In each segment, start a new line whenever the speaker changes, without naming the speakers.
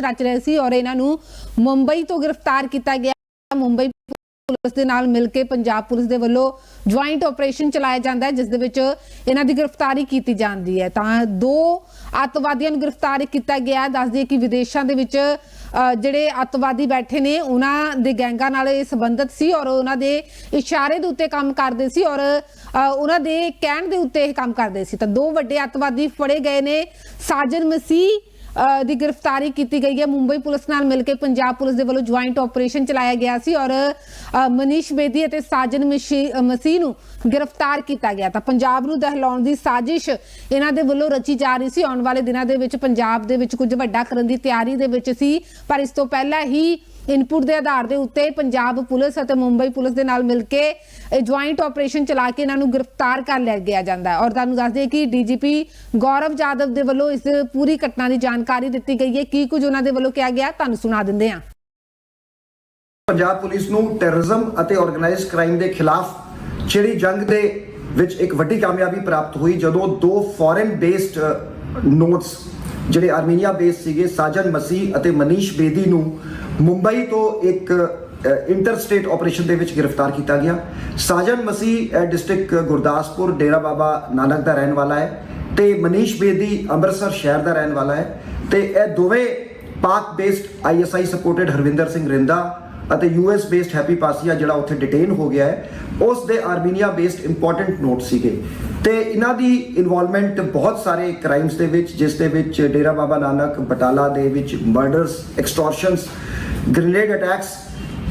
ਸਾਜ਼ਿਸ਼ ਰਚ ਰਹੇ ਸੀ ਔਰ ਇਹਨਾਂ ਨੂੰ ਮੁੰਬਈ ਤੋਂ ਗ੍ਰਿਫਤਾਰ ਕੀਤਾ ਗਿਆ। ਮੁੰਬਈ ਪੁਲਿਸ ਦੇ ਨਾਲ ਮਿਲ ਕੇ ਪੰਜਾਬ ਪੁਲਿਸ ਦੇ ਵੱਲੋਂ ਜੁਆਇੰਟ ਆਪਰੇਸ਼ਨ ਚਲਾਇਆ ਜਾਂਦਾ ਹੈ, ਜਿਸ ਦੇ ਵਿੱਚ ਇਹਨਾਂ ਦੀ ਗ੍ਰਿਫਤਾਰੀ ਕੀਤੀ ਜਾਂਦੀ ਹੈ। ਤਾਂ ਦੋ ਅੱਤਵਾਦੀਆਂ ਨੂੰ ਗ੍ਰਿਫਤਾਰ ਕੀਤਾ ਗਿਆ। ਦੱਸ ਦਈਏ ਕਿ ਵਿਦੇਸ਼ਾਂ ਦੇ ਵਿੱਚ ਜਿਹੜੇ ਅੱਤਵਾਦੀ ਬੈਠੇ ਨੇ, ਉਹਨਾਂ ਦੇ ਗੈਂਗਾਂ ਨਾਲ ਇਹ ਸੰਬੰਧਿਤ ਸੀ ਔਰ ਉਹਨਾਂ ਦੇ ਇਸ਼ਾਰੇ ਦੇ ਉੱਤੇ ਕੰਮ ਕਰਦੇ ਸੀ ਔਰ ਉਹਨਾਂ ਦੇ ਕਹਿਣ ਦੇ ਉੱਤੇ ਇਹ ਕੰਮ ਕਰਦੇ ਸੀ। ਤਾਂ ਦੋ ਵੱਡੇ ਅੱਤਵਾਦੀ ਫੜੇ ਗਏ ਨੇ, ਸਾਜਨ ਮਸੀਹ ਦੀ ਗ੍ਰਿਫਤਾਰੀ ਕੀਤੀ ਗਈ ਹੈ। ਮੁੰਬਈ ਪੁਲਿਸ ਨਾਲ ਮਿਲ ਕੇ ਪੰਜਾਬ ਪੁਲਿਸ ਦੇ ਵੱਲੋਂ ਜੁਆਇੰਟ ਆਪਰੇਸ਼ਨ ਚਲਾਇਆ ਗਿਆ ਸੀ ਔਰ ਮਨੀਸ਼ ਬੇਦੀ ਅਤੇ ਸਾਜਨ ਮਸ਼ੀ- ਮਸੀਹ ਨੂੰ ਗ੍ਰਿਫਤਾਰ ਕੀਤਾ ਗਿਆ। ਤਾਂ ਪੰਜਾਬ ਨੂੰ ਦਹਿਲਾਉਣ ਦੀ ਸਾਜ਼ਿਸ਼ ਇਹਨਾਂ ਦੇ ਵੱਲੋਂ ਰਚੀ ਜਾ ਰਹੀ ਸੀ। ਆਉਣ ਵਾਲੇ ਦਿਨਾਂ ਦੇ ਵਿੱਚ ਪੰਜਾਬ ਦੇ ਵਿੱਚ ਕੁਝ ਵੱਡਾ ਕਰਨ ਦੀ ਤਿਆਰੀ ਦੇ ਵਿੱਚ ਸੀ। ਪਰ ਇਸ ਤੋਂ ਪਹਿਲਾਂ ਹੀ ਇਨਪੁਟ ਦੇ ਆਧਾਰ ਦੇ ਉੱਤੇ ਪੰਜਾਬ ਪੁਲਿਸ ਅਤੇ ਮੁੰਬਈ ਪੁਲਿਸ ਦੇ ਨਾਲ ਮਿਲ ਕੇ ਜੁਆਇੰਟ ਆਪਰੇਸ਼ਨ ਚਲਾ ਕੇ ਇਹਨਾਂ ਨੂੰ ਗ੍ਰਿਫਤਾਰ ਕਰ ਲਿਆ ਗਿਆ ਜਾਂਦਾ ਹੈ। ਔਰ ਤੁਹਾਨੂੰ ਦੱਸ ਦਈਏ ਕਿ ਡੀਜੀਪੀ ਗੌਰਵ ਜਾਦਵ ਦੇ ਵੱਲੋਂ ਇਸ ਪੂਰੀ ਘਟਨਾ ਦੀ ਜਾਣਕਾਰੀ ਦਿੱਤੀ ਗਈ ਹੈ। ਕੀ ਕੁਝ ਉਹਨਾਂ ਦੇ ਵੱਲੋਂ ਕਿਹਾ ਗਿਆ, ਤੁਹਾਨੂੰ ਸੁਣਾ ਦਿੰਦੇ ਹਾਂ।
ਪੰਜਾਬ ਪੁਲਿਸ ਨੂੰ ਟੈਰਰਿਜ਼ਮ ਅਤੇ ਆਰਗੇਨਾਈਜ਼ਡ ਕ੍ਰਾਈਮ ਦੇ ਖਿਲਾਫ ਛਿੜੀ ਜੰਗ ਦੇ ਵਿੱਚ ਇੱਕ ਵੱਡੀ ਕਾਮਯਾਬੀ ਪ੍ਰਾਪਤ ਹੋਈ ਜਦੋਂ ਦੋ ਫੋਰਨ ਬੇਸਡ ਨੋਟਸ ਜਿਹੜੇ ਆਰਮੀਨੀਆ ਬੇਸ ਸੀਗੇ, ਸਾਜਨ ਮਸੀਹ ਅਤੇ ਮਨੀਸ਼ ਬੇਦੀ ਨੂੰ ਮੁੰਬਈ ਤੋਂ ਇੱਕ ਇੰਟਰ ਸਟੇਟ ਆਪਰੇਸ਼ਨ ਦੇ ਵਿੱਚ ਗ੍ਰਿਫਤਾਰ ਕੀਤਾ ਗਿਆ। ਸਾਜਨ ਮਸੀਹ ਡਿਸਟ੍ਰਿਕਟ ਗੁਰਦਾਸਪੁਰ, ਡੇਰਾ ਬਾਬਾ ਨਾਨਕ ਦਾ ਰਹਿਣ ਵਾਲਾ ਹੈ ਤੇ ਮਨੀਸ਼ ਬੇਦੀ ਅੰਮ੍ਰਿਤਸਰ ਸ਼ਹਿਰ ਦਾ ਰਹਿਣ ਵਾਲਾ ਹੈ ਤੇ ਇਹ ਦੋਵੇਂ Pak based ISI supported Harvinder Singh Rinda ਅਤੇ ਯੂਐਸ ਬੇਸਡ ਹੈਪੀ ਪਾਸੀਆ ਜਿਹੜਾ ਉੱਥੇ ਡਿਟੇਨ ਹੋ ਗਿਆ ਹੈ ਉਸ ਦੇ ਆਰਮੀਨੀਆ ਬੇਸਡ ਇੰਪੋਰਟੈਂਟ ਨੋਟ ਸੀਗੇ। ਤੇ ਇਹਨਾਂ ਦੀ ਇਨਵੋਲਵਮੈਂਟ ਬਹੁਤ ਸਾਰੇ ਕ੍ਰਾਈਮਸ ਦੇ ਵਿੱਚ, ਜਿਸ ਦੇ ਵਿੱਚ ਡੇਰਾ ਬਾਬਾ ਨਾਨਕ, ਬਟਾਲਾ ਦੇ ਵਿੱਚ murders extortions grenade attacks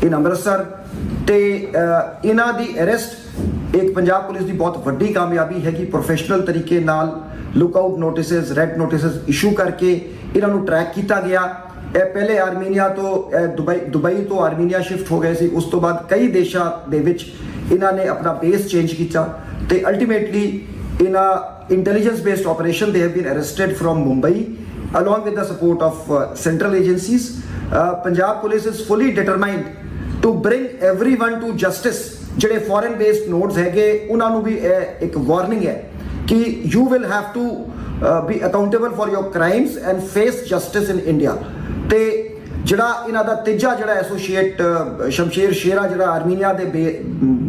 in Amritsar ਤੇ ਇਹਨਾਂ ਦੀ ਅਰੈਸਟ ਇੱਕ ਪੰਜਾਬ ਪੁਲਿਸ ਦੀ ਬਹੁਤ ਵੱਡੀ ਕਾਮਯਾਬੀ ਹੈ ਕਿ ਪ੍ਰੋਫੈਸ਼ਨਲ ਤਰੀਕੇ ਨਾਲ look out notices red notices issue ਕਰਕੇ ਇਹਨਾਂ ਨੂੰ ਟਰੈਕ ਕੀਤਾ ਗਿਆ। ਇਹ ਪਹਿਲੇ ਆਰਮੀਨੀਆ ਤੋਂ ਦੁਬਈ ਦੁਬਈ ਤੋਂ ਆਰਮੀਨੀਆ ਸ਼ਿਫਟ ਹੋ ਗਏ ਸੀ। ਉਸ ਤੋਂ ਬਾਅਦ ਕਈ ਦੇਸ਼ਾਂ ਦੇ ਵਿੱਚ ਇਹਨਾਂ ਨੇ ਆਪਣਾ ਬੇਸ ਚੇਂਜ ਕੀਤਾ ਤੇ ਅਲਟੀਮੇਟਲੀ ਇਹਨਾਂ ਇੰਟੈਲੀਜੈਂਸ ਬੇਸਡ ਆਪਰੇਸ਼ਨ ਦੇ have been arrested from Mumbai along with the support of uh, central agencies. Uh, punjab police is fully determined to bring everyone to justice. ਜਿਹੜੇ ਫੋਰਨ ਬੇਸਡ ਨੋਟਸ ਹੈਗੇ ਉਹਨਾਂ ਨੂੰ ਵੀ ਇਹ ਇੱਕ warning ਹੈ ਕਿ you will have to be accountable for your crimes and face justice in India ਤੇ ਜਿਹੜਾ ਇਹਨਾਂ ਦਾ ਤੀਜਾ ਜਿਹੜਾ ਐਸੋਸੀਏਟ ਸ਼ਮਸ਼ੇਰ ਸ਼ੇਰਾ ਜਿਹੜਾ ਆਰਮੀਨੀਆ ਦੇ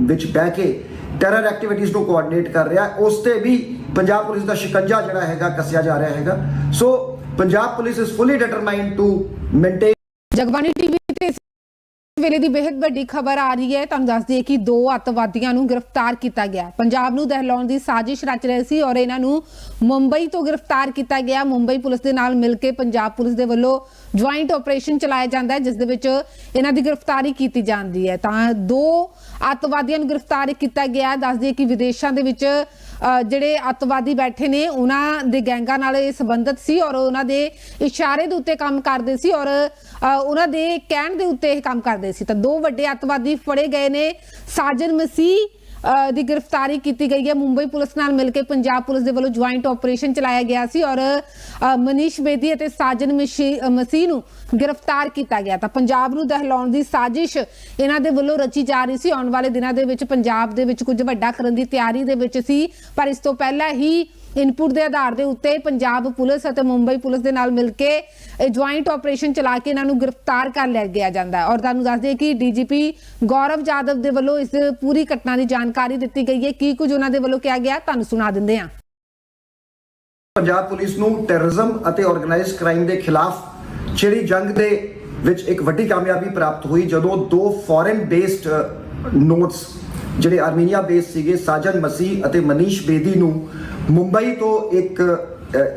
ਵਿੱਚ ਬਹਿ ਕੇ ਟੈਰਰ ਐਕਟੀਵਿਟੀਜ਼ ਨੂੰ ਕੋਆਰਡੀਨੇਟ ਕਰ ਰਿਹਾ, ਉਸ ਤੇ ਵੀ ਪੰਜਾਬ ਪੁਲਿਸ ਦਾ ਸ਼ਿਕੰਜਾ ਜਿਹੜਾ ਹੈਗਾ ਕੱਸਿਆ ਜਾ ਰਿਹਾ ਹੈਗਾ। So Punjab police is fully determined to maintain
Jagbani TV ਤੇ ਇਸ ਵੇਲੇ ਦੀ ਬੇहद ਵੱਡੀ ਖਬਰ ਆ ਰਹੀ ਹੈ, ਤੁਹਾਨੂੰ ਦੱਸ ਦਈਏ ਕਿ ਦੋ ਅੱਤਵਾਦੀਆਂ ਨੂੰ ਗ੍ਰਿਫਤਾਰ ਕੀਤਾ ਗਿਆ। ਪੰਜਾਬ ਨੂੰ ਦਹਿਲਾਉਣ ਦੀ ਸਾਜ਼ਿਸ਼ ਰਚ ਰਹੇ ਸੀ ਔਰ ਇਹਨਾਂ ਨੂੰ ਮੁੰਬਈ ਤੋਂ ਗ੍ਰਿਫਤਾਰ ਕੀਤਾ ਗਿਆ। ਮੁੰਬਈ ਪੁਲਿਸ ਦੇ ਨਾਲ ਮਿਲ ਕੇ ਪੰਜਾਬ ਪੁਲਿਸ ਦੇ ਵੱਲੋਂ ਜੁਆਇੰਟ ਆਪਰੇਸ਼ਨ ਚਲਾਇਆ ਜਾਂਦਾ ਹੈ, ਜਿਸ ਦੇ ਵਿੱਚ ਇਹਨਾਂ ਦੀ ਗ੍ਰਿਫਤਾਰੀ ਕੀਤੀ ਜਾਂਦੀ ਹੈ। ਤਾਂ ਦੋ ਅੱਤਵਾਦੀਆਂ ਨੂੰ ਗ੍ਰਿਫਤਾਰ ਕੀਤਾ ਗਿਆ ਦੱਸਦੀ ਕਿ ਵਿਦੇਸ਼ਾਂ ਦੇ ਵਿੱਚ ਜਿਹੜੇ ਅੱਤਵਾਦੀ ਬੈਠੇ ਨੇ, ਉਹਨਾਂ ਦੇ ਗੈਂਗਾਂ ਨਾਲ ਇਹ ਸੰਬੰਧਿਤ ਸੀ ਔਰ ਉਹਨਾਂ ਦੇ ਇਸ਼ਾਰੇ ਦੇ ਉੱਤੇ ਕੰਮ ਕਰਦੇ ਸੀ ਔਰ ਉਹਨਾਂ ਦੇ ਕਹਿਣ ਦੇ ਉੱਤੇ ਇਹ ਕੰਮ ਕਰਦੇ ਸੀ। ਤਾਂ ਦੋ ਵੱਡੇ ਅੱਤਵਾਦੀ ਫੜੇ ਗਏ ਨੇ, ਸਾਜਨ ਮਸੀਹ ਦੀ ਗ੍ਰਿਫਤਾਰੀ ਕੀਤੀ ਗਈ ਹੈ। ਮੁੰਬਈ ਪੁਲਿਸ ਨਾਲ ਮਿਲ ਕੇ ਪੰਜਾਬ ਪੁਲਿਸ ਦੇ ਵੱਲੋਂ ਜੁਆਇੰਟ ਆਪਰੇਸ਼ਨ ਚਲਾਇਆ ਗਿਆ ਸੀ ਔਰ ਮਨੀਸ਼ ਬੇਦੀ ਅਤੇ ਸਾਜਨ ਮਸ਼ੀ- ਮਸੀਹ ਨੂੰ ਗ੍ਰਿਫਤਾਰ ਕੀਤਾ ਗਿਆ ਤਾਂ ਪੰਜਾਬ ਨੂੰ ਦਹਿਲਾਉਣ ਦੀ ਸਾਜ਼ਿਸ਼ ਇਹਨਾਂ ਦੇ ਵੱਲੋਂ ਰਚੀ ਜਾ ਰਹੀ ਸੀ। ਆਉਣ ਵਾਲੇ ਦਿਨਾਂ ਦੇ ਵਿੱਚ ਪੰਜਾਬ ਦੇ ਵਿੱਚ ਕੁਝ ਵੱਡਾ ਕਰਨ ਦੀ ਤਿਆਰੀ ਦੇ ਵਿੱਚ ਸੀ, ਪਰ ਇਸ ਤੋਂ ਪਹਿਲਾਂ ਹੀ ਇਨਪੁਟ ਦੇ ਆਧਾਰ ਦੇ ਉੱਤੇ ਪੰਜਾਬ ਪੁਲਿਸ ਅਤੇ ਮੁੰਬਈ ਪੁਲਿਸ ਦੇ ਨਾਲ ਮਿਲ ਕੇ ਜੁਆਇੰਟ ਆਪਰੇਸ਼ਨ ਚਲਾ ਕੇ ਇਹਨਾਂ ਨੂੰ ਗ੍ਰਿਫਤਾਰ ਕਰ ਲਿਆ ਗਿਆ ਜਾਂਦਾ ਹੈ। ਔਰ ਤੁਹਾਨੂੰ ਦੱਸ ਦਈਏ ਕਿ ਡੀਜੀਪੀ ਗੌਰਵ ਜਾਦਵ ਦੇ ਵੱਲੋਂ ਇਸ ਪੂਰੀ ਘਟਨਾ ਦੀ ਜਾਣਕਾਰੀ ਦਿੱਤੀ ਗਈ ਹੈ। ਕੀ ਕੁਝ ਉਹਨਾਂ ਦੇ ਵੱਲੋਂ ਕਿਹਾ ਗਿਆ, ਤੁਹਾਨੂੰ ਸੁਣਾ ਦਿੰਦੇ ਹਾਂ।
ਪੰਜਾਬ ਪੁਲਿਸ ਨੂੰ ਟੈਰਰਿਜ਼ਮ ਅਤੇ ਆਰਗੇਨਾਈਜ਼ਡ ਕ੍ਰਾਈਮ ਦੇ ਖਿਲਾਫ ਛਿੜੀ ਜੰਗ ਦੇ ਵਿੱਚ ਇੱਕ ਵੱਡੀ ਕਾਮਯਾਬੀ ਪ੍ਰਾਪਤ ਹੋਈ ਜਦੋਂ ਦੋ ਫੋਰਨ ਬੇਸਡ ਨੋਟਸ ਜਿਹੜੇ ਆਰਮੀਨੀਆ ਬੇਸ ਸੀਗੇ, ਸਾਜਨ ਮਸੀਹ ਅਤੇ ਮਨੀਸ਼ ਬੇਦੀ ਨੂੰ ਮੁੰਬਈ ਤੋਂ ਇੱਕ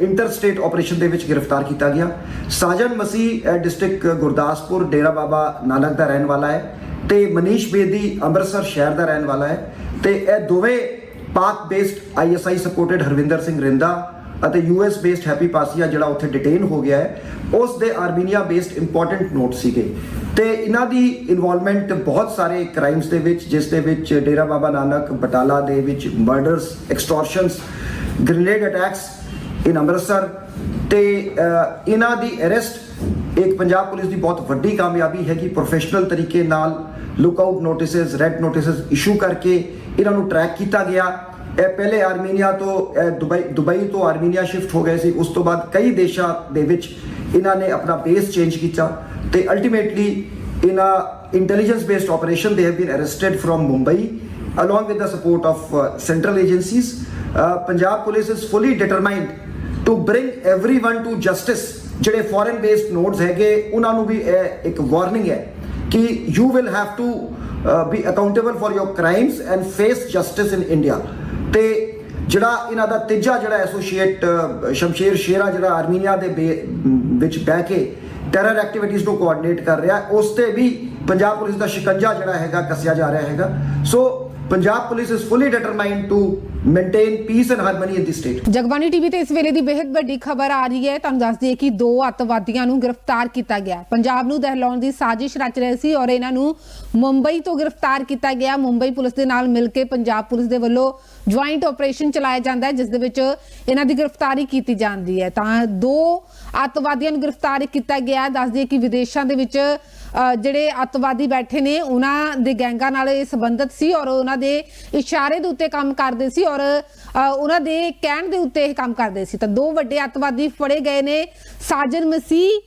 ਇੰਟਰ ਸਟੇਟ ਆਪਰੇਸ਼ਨ ਦੇ ਵਿੱਚ ਗ੍ਰਿਫਤਾਰ ਕੀਤਾ ਗਿਆ। ਸਾਜਨ ਮਸੀਹ ਡਿਸਟ੍ਰਿਕਟ ਗੁਰਦਾਸਪੁਰ, ਡੇਰਾ ਬਾਬਾ ਨਾਨਕ ਦਾ ਰਹਿਣ ਵਾਲਾ ਹੈ ਤੇ ਮਨੀਸ਼ ਬੇਦੀ ਅੰਮ੍ਰਿਤਸਰ ਸ਼ਹਿਰ ਦਾ ਰਹਿਣ ਵਾਲਾ ਹੈ ਤੇ ਇਹ ਦੋਵੇਂ Pak based ISI supported Harvinder Singh Rinda ਅਤੇ ਯੂਐਸ ਬੇਸਡ ਹੈਪੀ ਪਾਸੀਆ ਜਿਹੜਾ ਉੱਥੇ ਡਿਟੇਨ ਹੋ ਗਿਆ ਹੈ, ਉਸ ਦੇ ਆਰਮੀਨੀਆ ਬੇਸਡ ਇੰਪੋਰਟੈਂਟ ਨੋਟ ਸੀਗੇ। ਤੇ ਇਹਨਾਂ ਦੀ ਇਨਵੋਲਵਮੈਂਟ ਬਹੁਤ ਸਾਰੇ ਕ੍ਰਾਈਮਸ ਦੇ ਵਿੱਚ, ਜਿਸ ਦੇ ਵਿੱਚ ਡੇਰਾ ਬਾਬਾ ਨਾਨਕ, ਬਟਾਲਾ ਦੇ ਵਿੱਚ murders extortions grenade attacks in Amritsar ਤੇ ਇਹਨਾਂ ਦੀ ਅਰੈਸਟ ਇੱਕ ਪੰਜਾਬ ਪੁਲਿਸ ਦੀ ਬਹੁਤ ਵੱਡੀ ਕਾਮਯਾਬੀ ਹੈ ਕਿ ਪ੍ਰੋਫੈਸ਼ਨਲ ਤਰੀਕੇ ਨਾਲ look out notices red notices issue ਕਰਕੇ ਇਹਨਾਂ ਨੂੰ ਟਰੈਕ ਕੀਤਾ ਗਿਆ। ਇਹ ਪਹਿਲੇ ਆਰਮੀਨੀਆ ਤੋਂ ਦੁਬਈ ਦੁਬਈ ਤੋਂ ਆਰਮੀਨੀਆ ਸ਼ਿਫਟ ਹੋ ਗਏ ਸੀ। ਉਸ ਤੋਂ ਬਾਅਦ ਕਈ ਦੇਸ਼ਾਂ ਦੇ ਵਿੱਚ ਇਹਨਾਂ ਨੇ ਆਪਣਾ ਬੇਸ ਚੇਂਜ ਕੀਤਾ ਤੇ ਅਲਟੀਮੇਟਲੀ ਇਹਨਾਂ ਇੰਟੈਲੀਜੈਂਸ ਬੇਸਡ ਆਪਰੇਸ਼ਨ ਦੇ have been arrested from Mumbai along with the support of uh, central agencies. Uh, punjab police is fully determined to bring everyone to justice. ਜਿਹੜੇ ਫੋਰਨ ਬੇਸਡ ਨੋਟਸ ਹੈਗੇ ਉਹਨਾਂ ਨੂੰ ਵੀ ਇਹ ਇੱਕ warning ਹੈ ਕਿ you will have to be accountable for your crimes and face justice in India ਤੇ ਜਿਹੜਾ ਇਹਨਾਂ ਦਾ ਤੀਜਾ ਜਿਹੜਾ ਐਸੋਸੀਏਟ ਸ਼ਮਸ਼ੇਰ ਸ਼ੇਰਾ ਜਿਹੜਾ ਆਰਮੀਨੀਆ ਦੇ ਬੇ- ਵਿੱਚ ਬਹਿ ਕੇ ਟੈਰਰ ਐਕਟੀਵਿਟੀਜ਼ ਨੂੰ ਕੋਆਰਡੀਨੇਟ ਕਰ ਰਿਹਾ, ਉਸ ਤੇ ਵੀ ਪੰਜਾਬ ਪੁਲਿਸ ਦਾ ਸ਼ਿਕੰਜਾ ਜਿਹੜਾ ਹੈਗਾ, ਕੱਸਿਆ ਜਾ ਰਿਹਾ ਹੈਗਾ। So Punjab police is fully determined to maintain peace and harmony in the state
Jagbani TV ਤੇ ਇਸ ਵੇਲੇ ਦੀ ਬੇहद ਵੱਡੀ ਖਬਰ ਆ ਰਹੀ ਹੈ। ਤੁਹਾਨੂੰ ਦੱਸ ਦਈਏ ਕਿ ਦੋ ਅੱਤਵਾਦੀਆਂ ਨੂੰ ਗ੍ਰਿਫਤਾਰ ਕੀਤਾ ਗਿਆ। ਪੰਜਾਬ ਨੂੰ ਦਹਿਲਾਉਣ ਦੀ ਸਾਜ਼ਿਸ਼ ਰਚ ਰਹੇ ਸੀ ਔਰ ਇਹਨਾਂ ਨੂੰ ਮੁੰਬਈ ਤੋਂ ਗ੍ਰਿਫਤਾਰ ਕੀਤਾ ਗਿਆ। ਮੁੰਬਈ ਪੁਲਿਸ ਦੇ ਨਾਲ ਮਿਲ ਕੇ ਪੰਜਾਬ ਪੁਲਿਸ ਦੇ ਵੱਲੋਂ ਜੁਆਇੰਟ ਆਪਰੇਸ਼ਨ ਚਲਾਇਆ ਜਾਂਦਾ ਹੈ, ਜਿਸ ਦੇ ਵਿੱਚ ਇਹਨਾਂ ਦੀ ਗ੍ਰਿਫਤਾਰੀ ਕੀਤੀ ਜਾਂਦੀ ਹੈ। ਤਾਂ ਦੋ ਅੱਤਵਾਦੀਆਂ ਨੂੰ ਗ੍ਰਿਫਤਾਰ ਕੀਤਾ ਗਿਆ ਹੈ। ਦੱਸ ਦਈਏ ਕਿ ਵਿਦੇਸ਼ਾਂ ਦੇ ਵਿੱਚ ਜਿਹੜੇ ਅੱਤਵਾਦੀ ਬੈਠੇ ਨੇ, ਉਹਨਾਂ ਦੇ ਗੈਂਗਾਂ ਨਾਲ ਇਹ ਸੰਬੰਧਿਤ ਸੀ ਔਰ ਉਹਨਾਂ ਦੇ ਇਸ਼ਾਰੇ ਦੇ ਉੱਤੇ ਕੰਮ ਕਰਦੇ ਸੀ ਔਰ ਉਹਨਾਂ ਦੇ ਕਹਿਣ ਦੇ ਉੱਤੇ ਇਹ ਕੰਮ ਕਰਦੇ ਸੀ ਤਾਂ ਦੋ ਵੱਡੇ ਅੱਤਵਾਦੀ ਫੜੇ ਗਏ ਨੇ, ਸਾਜਨ ਮਸੀਹ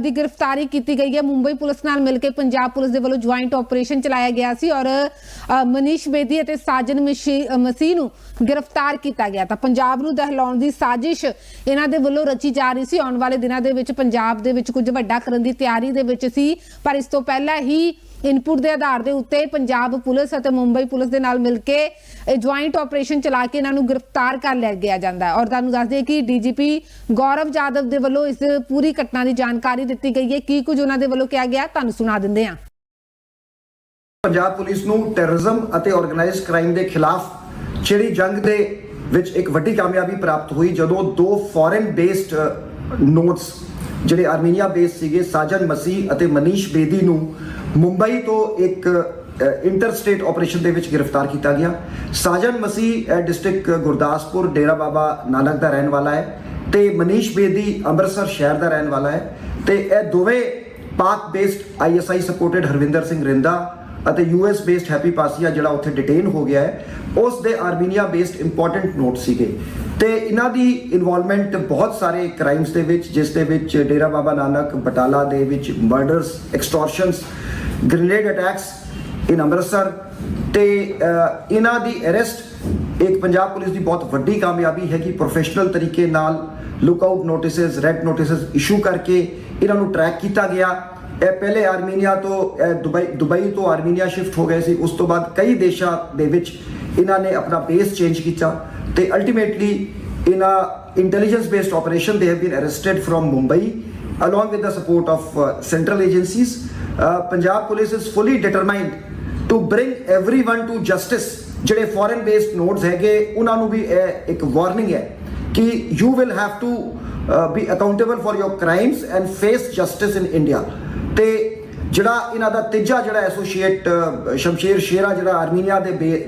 ਦੀ ਗ੍ਰਿਫਤਾਰੀ ਕੀਤੀ ਗਈ ਹੈ। ਮੁੰਬਈ ਪੁਲਿਸ ਨਾਲ ਮਿਲ ਕੇ ਪੰਜਾਬ ਪੁਲਿਸ ਦੇ ਵੱਲੋਂ ਜੁਆਇੰਟ ਆਪਰੇਸ਼ਨ ਚਲਾਇਆ ਗਿਆ ਸੀ ਔਰ ਮਨੀਸ਼ ਬੇਦੀ ਅਤੇ ਸਾਜਨ ਮਸ਼ੀ- ਮਸੀਹ ਨੂੰ ਗ੍ਰਿਫਤਾਰ ਕੀਤਾ ਗਿਆ। ਤਾਂ ਪੰਜਾਬ ਨੂੰ ਦਹਿਲਾਉਣ ਦੀ ਸਾਜ਼ਿਸ਼ ਇਹਨਾਂ ਦੇ ਵੱਲੋਂ ਰਚੀ ਜਾ ਰਹੀ ਸੀ। ਆਉਣ ਵਾਲੇ ਦਿਨਾਂ ਦੇ ਵਿੱਚ ਪੰਜਾਬ ਦੇ ਵਿੱਚ ਕੁਝ ਵੱਡਾ ਕਰਨ ਦੀ ਤਿਆਰੀ ਦੇ ਵਿੱਚ ਸੀ। ਪਰ ਇਸ ਤੋਂ ਪਹਿਲਾਂ ਹੀ ਇਨਪੁਟ ਦੇ ਆਧਾਰ ਦੇ ਉੱਤੇ ਪੰਜਾਬ ਪੁਲਿਸ ਅਤੇ ਮੁੰਬਈ ਪੁਲਿਸ ਦੇ ਨਾਲ ਮਿਲ ਕੇ ਜੁਆਇੰਟ ਆਪਰੇਸ਼ਨ ਚਲਾ ਕੇ ਇਹਨਾਂ ਨੂੰ ਗ੍ਰਿਫਤਾਰ ਕਰ ਲਿਆ ਗਿਆ ਜਾਂਦਾ ਹੈ। ਔਰ ਤੁਹਾਨੂੰ ਦੱਸ ਦਈਏ ਕਿ ਡੀਜੀਪੀ ਗੌਰਵ ਜਾਦਵ ਦੇ ਵੱਲੋਂ ਇਸ ਪੂਰੀ ਘਟਨਾ ਦੀ ਜਾਣਕਾਰੀ ਦਿੱਤੀ ਗਈ ਹੈ। ਕੀ ਕੁਝ ਉਹਨਾਂ ਦੇ ਵੱਲੋਂ ਕਿਹਾ ਗਿਆ, ਤੁਹਾਨੂੰ ਸੁਣਾ ਦਿੰਦੇ ਹਾਂ।
ਪੰਜਾਬ ਪੁਲਿਸ ਨੂੰ ਟੈਰਰਿਜ਼ਮ ਅਤੇ ਆਰਗੇਨਾਈਜ਼ਡ ਕ੍ਰਾਈਮ ਦੇ ਖਿਲਾਫ ਜਿਹੜੀ ਜੰਗ ਦੇ ਵਿੱਚ ਇੱਕ ਵੱਡੀ ਕਾਮਯਾਬੀ ਪ੍ਰਾਪਤ ਹੋਈ ਜਦੋਂ ਦੋ ਫੋਰਨ ਬੇਸਡ ਨੋਟਸ ਜਿਹੜੇ ਆਰਮੀਨੀਆ ਬੇਸ ਸੀਗੇ, ਸਾਜਨ ਮਸੀਹ ਅਤੇ ਮਨੀਸ਼ ਬੇਦੀ ਨੂੰ ਮੁੰਬਈ ਤੋਂ ਇੱਕ ਇੰਟਰ ਸਟੇਟ ਆਪਰੇਸ਼ਨ ਦੇ ਵਿੱਚ ਗ੍ਰਿਫਤਾਰ ਕੀਤਾ ਗਿਆ। ਸਾਜਨ ਮਸੀਹ ਡਿਸਟ੍ਰਿਕਟ ਗੁਰਦਾਸਪੁਰ, ਡੇਰਾ ਬਾਬਾ ਨਾਨਕ ਦਾ ਰਹਿਣ ਵਾਲਾ ਹੈ ਤੇ ਮਨੀਸ਼ ਬੇਦੀ ਅੰਮ੍ਰਿਤਸਰ ਸ਼ਹਿਰ ਦਾ ਰਹਿਣ ਵਾਲਾ ਹੈ ਤੇ ਇਹ ਦੋਵੇਂ Pak based ISI supported Harvinder Singh Rinda ਅਤੇ ਯੂਐਸ ਬੇਸਡ ਹੈਪੀ ਪਾਸੀਆ ਜਿਹੜਾ ਉੱਥੇ ਡਿਟੇਨ ਹੋ ਗਿਆ ਹੈ, ਉਸ ਦੇ ਆਰਮੀਨੀਆ ਬੇਸਡ ਇੰਪੋਰਟੈਂਟ ਨੋਟ ਸੀਗੇ। ਤੇ ਇਹਨਾਂ ਦੀ ਇਨਵੋਲਵਮੈਂਟ ਬਹੁਤ ਸਾਰੇ ਕ੍ਰਾਈਮਸ ਦੇ ਵਿੱਚ, ਜਿਸ ਦੇ ਵਿੱਚ ਡੇਰਾ ਬਾਬਾ ਨਾਨਕ, ਬਟਾਲਾ ਦੇ ਵਿੱਚ murders extortions grenade attacks in Amritsar ਤੇ ਇਹਨਾਂ ਦੀ ਅਰੈਸਟ ਇੱਕ ਪੰਜਾਬ ਪੁਲਿਸ ਦੀ ਬਹੁਤ ਵੱਡੀ ਕਾਮਯਾਬੀ ਹੈ ਕਿ ਪ੍ਰੋਫੈਸ਼ਨਲ ਤਰੀਕੇ ਨਾਲ look out notices red notices issue ਕਰਕੇ ਇਹਨਾਂ ਨੂੰ ਟਰੈਕ ਕੀਤਾ ਗਿਆ। ਇਹ ਪਹਿਲੇ ਆਰਮੀਨੀਆ ਤੋਂ ਦੁਬਈ ਦੁਬਈ ਤੋਂ ਆਰਮੀਨੀਆ ਸ਼ਿਫਟ ਹੋ ਗਏ ਸੀ। ਉਸ ਤੋਂ ਬਾਅਦ ਕਈ ਦੇਸ਼ਾਂ ਦੇ ਵਿੱਚ ਇਹਨਾਂ ਨੇ ਆਪਣਾ ਬੇਸ ਚੇਂਜ ਕੀਤਾ ਤੇ ਅਲਟੀਮੇਟਲੀ ਇਹਨਾਂ ਇੰਟੈਲੀਜੈਂਸ ਬੇਸਡ ਆਪਰੇਸ਼ਨ ਦੇ have been arrested from Mumbai along with the support of uh, central agencies. Uh, punjab police is fully determined to bring everyone to justice. ਜਿਹੜੇ ਫੋਰਨ ਬੇਸਡ ਨੋਟਸ ਹੈਗੇ ਉਹਨਾਂ ਨੂੰ ਵੀ ਇਹ ਇੱਕ warning ਹੈ ਕਿ you will have to be accountable for your crimes and face justice in India ਤੇ ਜਿਹੜਾ ਇਹਨਾਂ ਦਾ ਤੀਜਾ ਜਿਹੜਾ ਐਸੋਸੀਏਟ ਸ਼ਮਸ਼ੇਰ ਸ਼ੇਰਾ ਜਿਹੜਾ ਆਰਮੀਨੀਆ ਦੇ ਬੇ-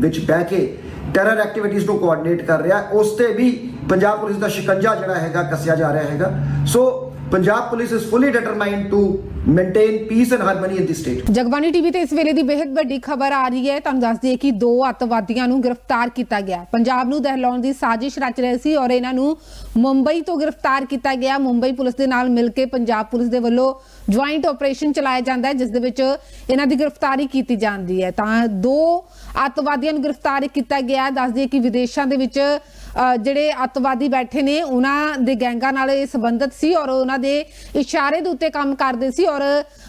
ਵਿੱਚ ਬਹਿ ਕੇ ਟੈਰਰ ਐਕਟੀਵਿਟੀਜ਼ ਨੂੰ ਕੋਆਰਡੀਨੇਟ ਕਰ ਰਿਹਾ, ਉਸ ਤੇ ਵੀ ਪੰਜਾਬ ਪੁਲਿਸ ਦਾ ਸ਼ਿਕੰਜਾ ਜਿਹੜਾ ਹੈਗਾ, ਕੱਸਿਆ ਜਾ ਰਿਹਾ ਹੈਗਾ। So Punjab police is fully determined to maintain peace and harmony in the state
Jagbani TV ਤੇ ਇਸ ਵੇਲੇ ਦੀ ਬੇहद ਵੱਡੀ ਖਬਰ ਆ ਰਹੀ ਹੈ। ਤੁਹਾਨੂੰ ਦੱਸ ਦਈਏ ਕਿ ਦੋ ਅੱਤਵਾਦੀਆਂ ਨੂੰ ਗ੍ਰਿਫਤਾਰ ਕੀਤਾ ਗਿਆ। ਪੰਜਾਬ ਨੂੰ ਦਹਿਲਾਉਣ ਦੀ ਸਾਜ਼ਿਸ਼ ਰਚ ਰਹੇ ਸੀ ਔਰ ਇਹਨਾਂ ਨੂੰ ਮੁੰਬਈ ਤੋਂ ਗ੍ਰਿਫਤਾਰ ਕੀਤਾ ਗਿਆ। ਮੁੰਬਈ ਪੁਲਿਸ ਦੇ ਨਾਲ ਮਿਲ ਕੇ ਪੰਜਾਬ ਪੁਲਿਸ ਦੇ ਵੱਲੋਂ ਜੁਆਇੰਟ ਆਪਰੇਸ਼ਨ ਚਲਾਇਆ ਜਾਂਦਾ ਹੈ, ਜਿਸ ਦੇ ਵਿੱਚ ਇਹਨਾਂ ਦੀ ਗ੍ਰਿਫਤਾਰੀ ਕੀਤੀ ਜਾਂਦੀ ਹੈ। ਤਾਂ ਦੋ ਅੱਤਵਾਦੀਆਂ ਨੂੰ ਗ੍ਰਿਫਤਾਰ ਕੀਤਾ ਗਿਆ ਹੈ। ਦੱਸ ਦਈਏ ਕਿ ਵਿਦੇਸ਼ਾਂ ਦੇ ਵਿੱਚ ਜਿਹੜੇ ਅੱਤਵਾਦੀ ਬੈਠੇ ਨੇ, ਉਹਨਾਂ ਦੇ ਗੈਂਗਾਂ ਨਾਲ ਇਹ ਸੰਬੰਧਿਤ ਸੀ ਔਰ ਉਹਨਾਂ ਦੇ ਇਸ਼ਾਰੇ ਦੇ ਉੱਤੇ ਕੰਮ ਕਰਦੇ ਸੀ ਔਰ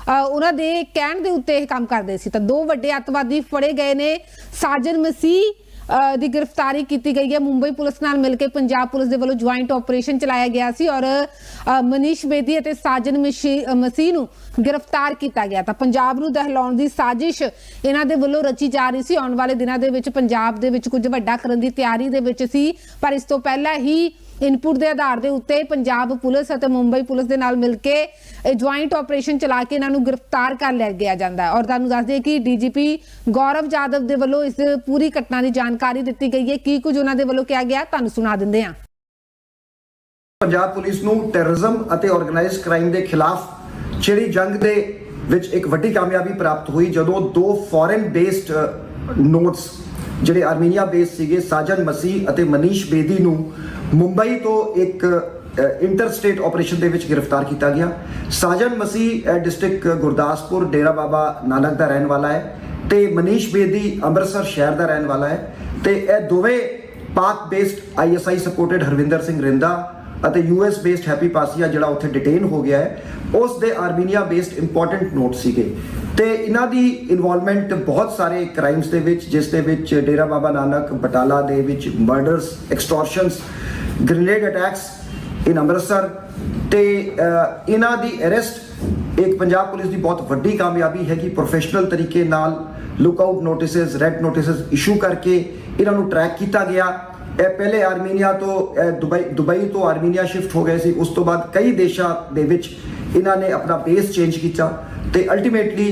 ਉਹਨਾਂ ਦੇ ਕਹਿਣ ਦੇ ਉੱਤੇ ਇਹ ਕੰਮ ਕਰਦੇ ਸੀ। ਤਾਂ ਦੋ ਵੱਡੇ ਅੱਤਵਾਦੀ ਫੜੇ ਗਏ ਨੇ। ਸਾਜਨ ਮਸੀਹ ਦੀ ਗ੍ਰਿਫਤਾਰੀ ਕੀਤੀ ਗਈ ਹੈ। ਮੁੰਬਈ ਪੁਲਿਸ ਨਾਲ ਮਿਲ ਕੇ ਪੰਜਾਬ ਪੁਲਿਸ ਦੇ ਵੱਲੋਂ ਜੁਆਇੰਟ ਆਪਰੇਸ਼ਨ ਚਲਾਇਆ ਗਿਆ ਸੀ ਔਰ ਮਨੀਸ਼ ਬੇਦੀ ਅਤੇ ਸਾਜਨ ਮਸ਼ੀ- ਮਸੀਹ ਨੂੰ ਗ੍ਰਿਫਤਾਰ ਕੀਤਾ ਗਿਆ ਤਾਂ ਪੰਜਾਬ ਨੂੰ ਦਹਿਲਾਉਣ ਦੀ ਸਾਜ਼ਿਸ਼ ਇਹਨਾਂ ਦੇ ਵੱਲੋਂ ਰਚੀ ਜਾ ਰਹੀ ਸੀ। ਆਉਣ ਵਾਲੇ ਦਿਨਾਂ ਦੇ ਵਿੱਚ ਪੰਜਾਬ ਦੇ ਵਿੱਚ ਕੁਝ ਵੱਡਾ ਕਰਨ ਦੀ ਤਿਆਰੀ ਦੇ ਵਿੱਚ ਸੀ, ਪਰ ਇਸ ਤੋਂ ਪਹਿਲਾਂ ਹੀ ਇਨਪੁਟ ਦੇ ਆਧਾਰ ਦੇ ਉੱਤੇ ਪੰਜਾਬ ਪੁਲਿਸ ਅਤੇ ਮੁੰਬਈ ਪੁਲਿਸ ਦੇ ਨਾਲ ਮਿਲ ਕੇ ਜੁਆਇੰਟ ਆਪਰੇਸ਼ਨ ਚਲਾ ਕੇ ਇਹਨਾਂ ਨੂੰ ਗ੍ਰਿਫਤਾਰ ਕਰ ਲਿਆ ਗਿਆ ਜਾਂਦਾ ਹੈ। ਔਰ ਤੁਹਾਨੂੰ ਦੱਸ ਦਈਏ ਕਿ ਡੀਜੀਪੀ ਗੌਰਵ ਜਾਦਵ ਦੇ ਵੱਲੋਂ ਇਸ ਪੂਰੀ ਘਟਨਾ ਦੀ ਜਾਣਕਾਰੀ ਦਿੱਤੀ ਗਈ ਹੈ। ਕੀ ਕੁਝ ਉਹਨਾਂ ਦੇ ਵੱਲੋਂ ਕਿਹਾ ਗਿਆ, ਤੁਹਾਨੂੰ ਸੁਣਾ ਦਿੰਦੇ ਹਾਂ।
ਪੰਜਾਬ ਪੁਲਿਸ ਨੂੰ ਟੈਰਰਿਜ਼ਮ ਅਤੇ ਆਰਗੇਨਾਈਜ਼ਡ ਕ੍ਰਾਈਮ ਦੇ ਖਿਲਾਫ ਜਿਹੜੀ ਜੰਗ ਦੇ ਵਿੱਚ ਇੱਕ ਵੱਡੀ ਕਾਮਯਾਬੀ ਪ੍ਰਾਪਤ ਹੋਈ, ਜਦੋਂ ਦੋ ਫੋਰਨ ਬੇਸਡ ਨੋਟਸ ਜਿਹੜੇ ਆਰਮੀਨੀਆ ਬੇਸ ਸੀਗੇ ਸਾਜਨ ਮਸੀਹ ਅਤੇ ਮਨੀਸ਼ ਬੇਦੀ ਨੂੰ ਮੁੰਬਈ ਤੋਂ ਇੱਕ ਇੰਟਰ ਸਟੇਟ ਆਪਰੇਸ਼ਨ ਦੇ ਵਿੱਚ ਗ੍ਰਿਫਤਾਰ ਕੀਤਾ ਗਿਆ। ਸਾਜਨ ਮਸੀਹ ਡਿਸਟ੍ਰਿਕਟ ਗੁਰਦਾਸਪੁਰ, ਡੇਰਾ ਬਾਬਾ ਨਾਨਕ ਦਾ ਰਹਿਣ ਵਾਲਾ ਹੈ ਤੇ ਮਨੀਸ਼ ਬੇਦੀ ਅੰਮ੍ਰਿਤਸਰ ਸ਼ਹਿਰ ਦਾ ਰਹਿਣ ਵਾਲਾ ਹੈ ਤੇ ਇਹ ਦੋਵੇਂ Pak based ISI supported Harvinder Singh Rinda ਅਤੇ ਯੂਐਸ ਬੇਸਡ ਹੈਪੀ ਪਾਸੀਆ ਜਿਹੜਾ ਉੱਥੇ ਡਿਟੇਨ ਹੋ ਗਿਆ ਹੈ, ਉਸ ਦੇ ਆਰਮੀਨੀਆ ਬੇਸਡ ਇੰਪੋਰਟੈਂਟ ਨੋਟ ਸੀਗੇ। ਤੇ ਇਹਨਾਂ ਦੀ ਇਨਵੋਲਵਮੈਂਟ ਬਹੁਤ ਸਾਰੇ ਕ੍ਰਾਈਮਸ ਦੇ ਵਿੱਚ, ਜਿਸ ਦੇ ਵਿੱਚ ਡੇਰਾ ਬਾਬਾ ਨਾਨਕ, ਬਟਾਲਾ ਦੇ ਵਿੱਚ murders extortions grenade attacks in Amritsar ਤੇ ਇਹਨਾਂ ਦੀ ਅਰੈਸਟ ਇੱਕ ਪੰਜਾਬ ਪੁਲਿਸ ਦੀ ਬਹੁਤ ਵੱਡੀ ਕਾਮਯਾਬੀ ਹੈ ਕਿ ਪ੍ਰੋਫੈਸ਼ਨਲ ਤਰੀਕੇ ਨਾਲ lookout notices red notices issue ਕਰਕੇ ਇਹਨਾਂ ਨੂੰ ਟਰੈਕ ਕੀਤਾ ਗਿਆ। ਇਹ ਪਹਿਲੇ ਆਰਮੀਨੀਆ ਤੋਂ ਦੁਬਈ ਦੁਬਈ ਤੋਂ ਆਰਮੀਨੀਆ ਸ਼ਿਫਟ ਹੋ ਗਏ ਸੀ। ਉਸ ਤੋਂ ਬਾਅਦ ਕਈ ਦੇਸ਼ਾਂ ਦੇ ਵਿੱਚ ਇਹਨਾਂ ਨੇ ਆਪਣਾ ਬੇਸ ਚੇਂਜ ਕੀਤਾ ਤੇ ਅਲਟੀਮੇਟਲੀ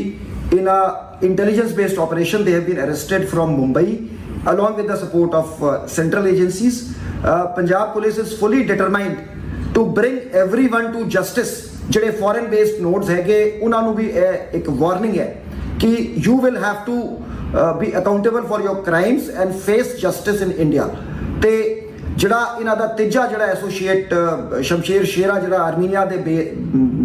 ਇਹਨਾਂ ਇੰਟੈਲੀਜੈਂਸ ਬੇਸਡ ਆਪਰੇਸ਼ਨ ਦੇ have been arrested from Mumbai along with the support of uh, central agencies. Uh, punjab police is fully determined to bring everyone to justice. ਜਿਹੜੇ ਫੋਰਨ ਬੇਸਡ ਨੋਟਸ ਹੈਗੇ ਉਹਨਾਂ ਨੂੰ ਵੀ ਇਹ ਇੱਕ warning ਹੈ ਕਿ you will have to be accountable for your crimes and face justice in India ਤੇ ਜਿਹੜਾ ਇਹਨਾਂ ਦਾ ਤੀਜਾ ਜਿਹੜਾ ਐਸੋਸੀਏਟ ਸ਼ਮਸ਼ੇਰ ਸ਼ੇਰਾ ਜਿਹੜਾ ਆਰਮੀਨੀਆ ਦੇ ਬੇ-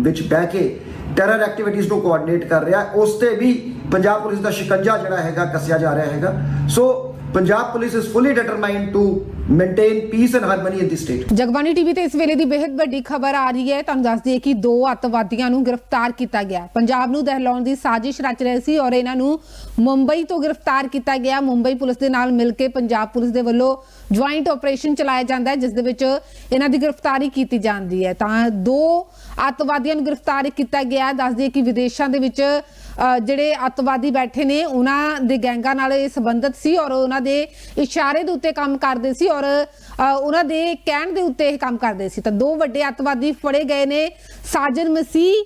ਵਿੱਚ ਬਹਿ ਕੇ ਟੈਰਰ ਐਕਟੀਵਿਟੀਜ਼ ਨੂੰ ਕੋਆਰਡੀਨੇਟ ਕਰ ਰਿਹਾ, ਉਸ ਤੇ ਵੀ ਪੰਜਾਬ ਪੁਲਿਸ ਦਾ ਸ਼ਿਕੰਜਾ ਜਿਹੜਾ ਹੈਗਾ ਕੱਸਿਆ ਜਾ ਰਿਹਾ ਹੈਗਾ। So Punjab police is fully determined to maintain peace and harmony in the state
Jagbani TV ਤੇ ਇਸ ਵੇਲੇ ਦੀ ਬੇहद ਵੱਡੀ ਖਬਰ ਆ ਰਹੀ ਹੈ। ਤੁਹਾਨੂੰ ਦੱਸ ਦਈਏ ਕਿ ਦੋ ਅੱਤਵਾਦੀਆਂ ਨੂੰ ਗ੍ਰਿਫਤਾਰ ਕੀਤਾ ਗਿਆ। ਪੰਜਾਬ ਨੂੰ ਦਹਿਲਾਉਣ ਦੀ ਸਾਜ਼ਿਸ਼ ਰਚ ਰਹੇ ਸੀ ਔਰ ਇਹਨਾਂ ਨੂੰ ਮੁੰਬਈ ਤੋਂ ਗ੍ਰਿਫਤਾਰ ਕੀਤਾ ਗਿਆ। ਮੁੰਬਈ ਪੁਲਿਸ ਦੇ ਨਾਲ ਮਿਲ ਕੇ ਪੰਜਾਬ ਪੁਲਿਸ ਦੇ ਵੱਲੋਂ ਜੁਆਇੰਟ ਆਪਰੇਸ਼ਨ ਚਲਾਇਆ ਜਾਂਦਾ ਹੈ, ਜਿਸ ਦੇ ਵਿੱਚ ਇਹਨਾਂ ਦੀ ਗ੍ਰਿਫਤਾਰੀ ਕੀਤੀ ਜਾਂਦੀ ਹੈ। ਤਾਂ ਦੋ ਅੱਤਵਾਦੀਆਂ ਨੂੰ ਗ੍ਰਿਫਤਾਰ ਕੀਤਾ ਗਿਆ ਹੈ। ਦੱਸ ਦਈਏ ਕਿ ਵਿਦੇਸ਼ਾਂ ਦੇ ਵਿੱਚ ਅ, ਜਿਹੜੇ ਅੱਤਵਾਦੀ ਬੈਠੇ ਨੇ ਉਹਨਾਂ ਦੇ ਗੈਂਗਾਂ ਨਾਲ ਇਹ ਸੰਬੰਧਿਤ ਸੀ ਔਰ ਉਹਨਾਂ ਦੇ ਇਸ਼ਾਰੇ ਦੇ ਉੱਤੇ ਕੰਮ ਕਰਦੇ ਸੀ ਔਰ ਅ, ਉਹਨਾਂ ਦੇ ਕਹਿਣ ਦੇ ਉੱਤੇ ਇਹ ਕੰਮ ਕਰਦੇ ਸੀ ਤਾਂ ਦੋ ਵੱਡੇ ਅੱਤਵਾਦੀ ਫੜੇ ਗਏ ਨੇ ਸਾਜਨ ਮਸੀਹ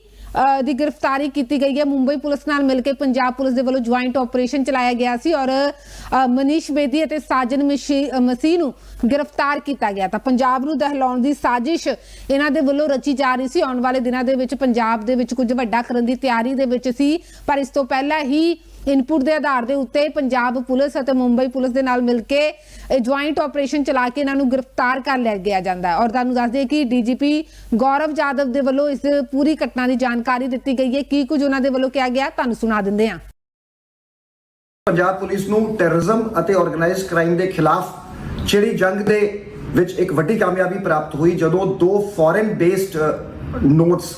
ਦੀ ਗ੍ਰਿਫਤਾਰੀ ਕੀਤੀ ਗਈ ਹੈ। ਮੁੰਬਈ ਪੁਲਿਸ ਨਾਲ ਮਿਲ ਕੇ ਪੰਜਾਬ ਪੁਲਿਸ ਦੇ ਵੱਲੋਂ ਜੁਆਇੰਟ ਆਪਰੇਸ਼ਨ ਚਲਾਇਆ ਗਿਆ ਸੀ ਔਰ ਮਨੀਸ਼ ਬੇਦੀ ਅਤੇ ਸਾਜਨ ਮਸ਼ੀ- ਮਸੀਹ ਨੂੰ ਗ੍ਰਿਫਤਾਰ ਕੀਤਾ ਗਿਆ। ਤਾਂ ਪੰਜਾਬ ਨੂੰ ਦਹਿਲਾਉਣ ਦੀ ਸਾਜ਼ਿਸ਼ ਇਹਨਾਂ ਦੇ ਵੱਲੋਂ ਰਚੀ ਜਾ ਰਹੀ ਸੀ। ਆਉਣ ਵਾਲੇ ਦਿਨਾਂ ਦੇ ਵਿੱਚ ਪੰਜਾਬ ਦੇ ਵਿੱਚ ਕੁਝ ਵੱਡਾ ਕਰਨ ਦੀ ਤਿਆਰੀ ਦੇ ਵਿੱਚ ਸੀ। ਪਰ ਇਸ ਤੋਂ ਪਹਿਲਾਂ ਹੀ ਇਨਪੁਟ ਦੇ ਆਧਾਰ ਦੇ ਉੱਤੇ ਪੰਜਾਬ ਪੁਲਿਸ ਅਤੇ ਮੁੰਬਈ ਪੁਲਿਸ ਦੇ ਨਾਲ ਮਿਲ ਕੇ ਜੁਆਇੰਟ ਆਪਰੇਸ਼ਨ ਚਲਾ ਕੇ ਇਹਨਾਂ ਨੂੰ ਗ੍ਰਿਫਤਾਰ ਕਰ ਲਿਆ ਗਿਆ ਜਾਂਦਾ ਹੈ। ਔਰ ਤੁਹਾਨੂੰ ਦੱਸ ਦਈਏ ਕਿ ਡੀਜੀਪੀ ਗੌਰਵ ਜਾਦਵ ਦੇ ਵੱਲੋਂ ਇਸ ਪੂਰੀ ਘਟਨਾ ਦੀ ਜਾਣਕਾਰੀ ਦਿੱਤੀ ਗਈ ਹੈ। ਕੀ ਕੁਝ ਉਹਨਾਂ ਦੇ ਵੱਲੋਂ ਕਿਹਾ ਗਿਆ, ਤੁਹਾਨੂੰ ਸੁਣਾ ਦਿੰਦੇ ਹਾਂ।
ਪੰਜਾਬ ਪੁਲਿਸ ਨੂੰ ਟੈਰਰਿਜ਼ਮ ਅਤੇ ਆਰਗੇਨਾਈਜ਼ਡ ਕ੍ਰਾਈਮ ਦੇ ਖਿਲਾਫ ਜਿਹੜੀ ਜੰਗ ਦੇ ਵਿੱਚ ਇੱਕ ਵੱਡੀ ਕਾਮਯਾਬੀ ਪ੍ਰਾਪਤ ਹੋਈ ਜਦੋਂ ਦੋ ਫੋਰਨ ਬੇਸਡ ਨੋਟਸ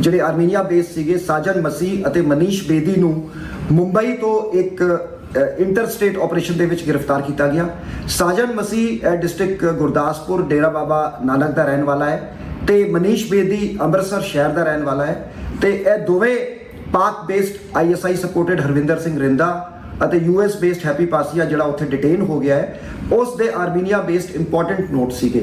ਜਿਹੜੇ ਆਰਮੀਨੀਆ ਬੇਸ ਸੀਗੇ, ਸਾਜਨ ਮਸੀਹ ਅਤੇ ਮਨੀਸ਼ ਬੇਦੀ ਨੂੰ ਮੁੰਬਈ ਤੋਂ ਇੱਕ ਇੰਟਰ ਸਟੇਟ ਆਪਰੇਸ਼ਨ ਦੇ ਵਿੱਚ ਗ੍ਰਿਫਤਾਰ ਕੀਤਾ ਗਿਆ। ਸਾਜਨ ਮਸੀਹ ਡਿਸਟ੍ਰਿਕਟ ਗੁਰਦਾਸਪੁਰ, ਡੇਰਾ ਬਾਬਾ ਨਾਨਕ ਦਾ ਰਹਿਣ ਵਾਲਾ ਹੈ ਤੇ ਮਨੀਸ਼ ਬੇਦੀ ਅੰਮ੍ਰਿਤਸਰ ਸ਼ਹਿਰ ਦਾ ਰਹਿਣ ਵਾਲਾ ਹੈ ਤੇ ਇਹ ਦੋਵੇਂ Pak based ISI supported Harvinder Singh Rinda ਅਤੇ ਯੂਐਸ ਬੇਸਡ ਹੈਪੀ ਪਾਸੀਆ ਜਿਹੜਾ ਉੱਥੇ ਡਿਟੇਨ ਹੋ ਗਿਆ ਹੈ, ਉਸ ਦੇ ਆਰਮੀਨੀਆ ਬੇਸਡ ਇੰਪੋਰਟੈਂਟ ਨੋਟ ਸੀਗੇ।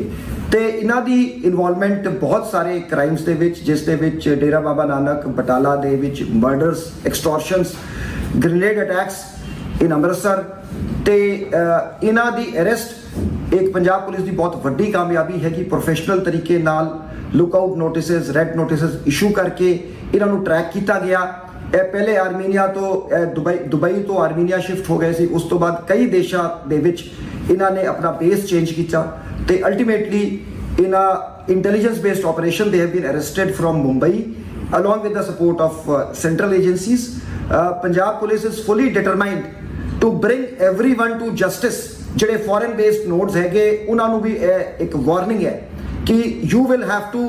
ਤੇ ਇਹਨਾਂ ਦੀ ਇਨਵੋਲਵਮੈਂਟ ਬਹੁਤ ਸਾਰੇ ਕ੍ਰਾਈਮਸ ਦੇ ਵਿੱਚ, ਜਿਸ ਦੇ ਵਿੱਚ ਡੇਰਾ ਬਾਬਾ ਨਾਨਕ, ਬਟਾਲਾ ਦੇ ਵਿੱਚ murders extortions grenade attacks in Amritsar ਤੇ ਇਹਨਾਂ ਦੀ ਅਰੈਸਟ ਇੱਕ ਪੰਜਾਬ ਪੁਲਿਸ ਦੀ ਬਹੁਤ ਵੱਡੀ ਕਾਮਯਾਬੀ ਹੈ ਕਿ ਪ੍ਰੋਫੈਸ਼ਨਲ ਤਰੀਕੇ ਨਾਲ lookout notices red notices issue ਕਰਕੇ ਇਹਨਾਂ ਨੂੰ ਟਰੈਕ ਕੀਤਾ ਗਿਆ। ਇਹ ਪਹਿਲੇ ਆਰਮੀਨੀਆ ਤੋਂ ਦੁਬਈ ਦੁਬਈ ਤੋਂ ਆਰਮੀਨੀਆ ਸ਼ਿਫਟ ਹੋ ਗਏ ਸੀ। ਉਸ ਤੋਂ ਬਾਅਦ ਕਈ ਦੇਸ਼ਾਂ ਦੇ ਵਿੱਚ ਇਹਨਾਂ ਨੇ ਆਪਣਾ ਬੇਸ ਚੇਂਜ ਕੀਤਾ ਤੇ ਅਲਟੀਮੇਟਲੀ ਇਹਨਾਂ ਇੰਟੈਲੀਜੈਂਸ ਬੇਸਡ ਆਪਰੇਸ਼ਨ ਦੇ have been arrested from Mumbai along with the support of uh, central agencies. Uh, punjab police is fully determined to bring everyone to justice. ਜਿਹੜੇ ਫੋਰਨ ਬੇਸਡ ਨੋਟਸ ਹੈਗੇ ਉਹਨਾਂ ਨੂੰ ਵੀ ਇਹ ਇੱਕ warning ਹੈ ਕਿ you will have to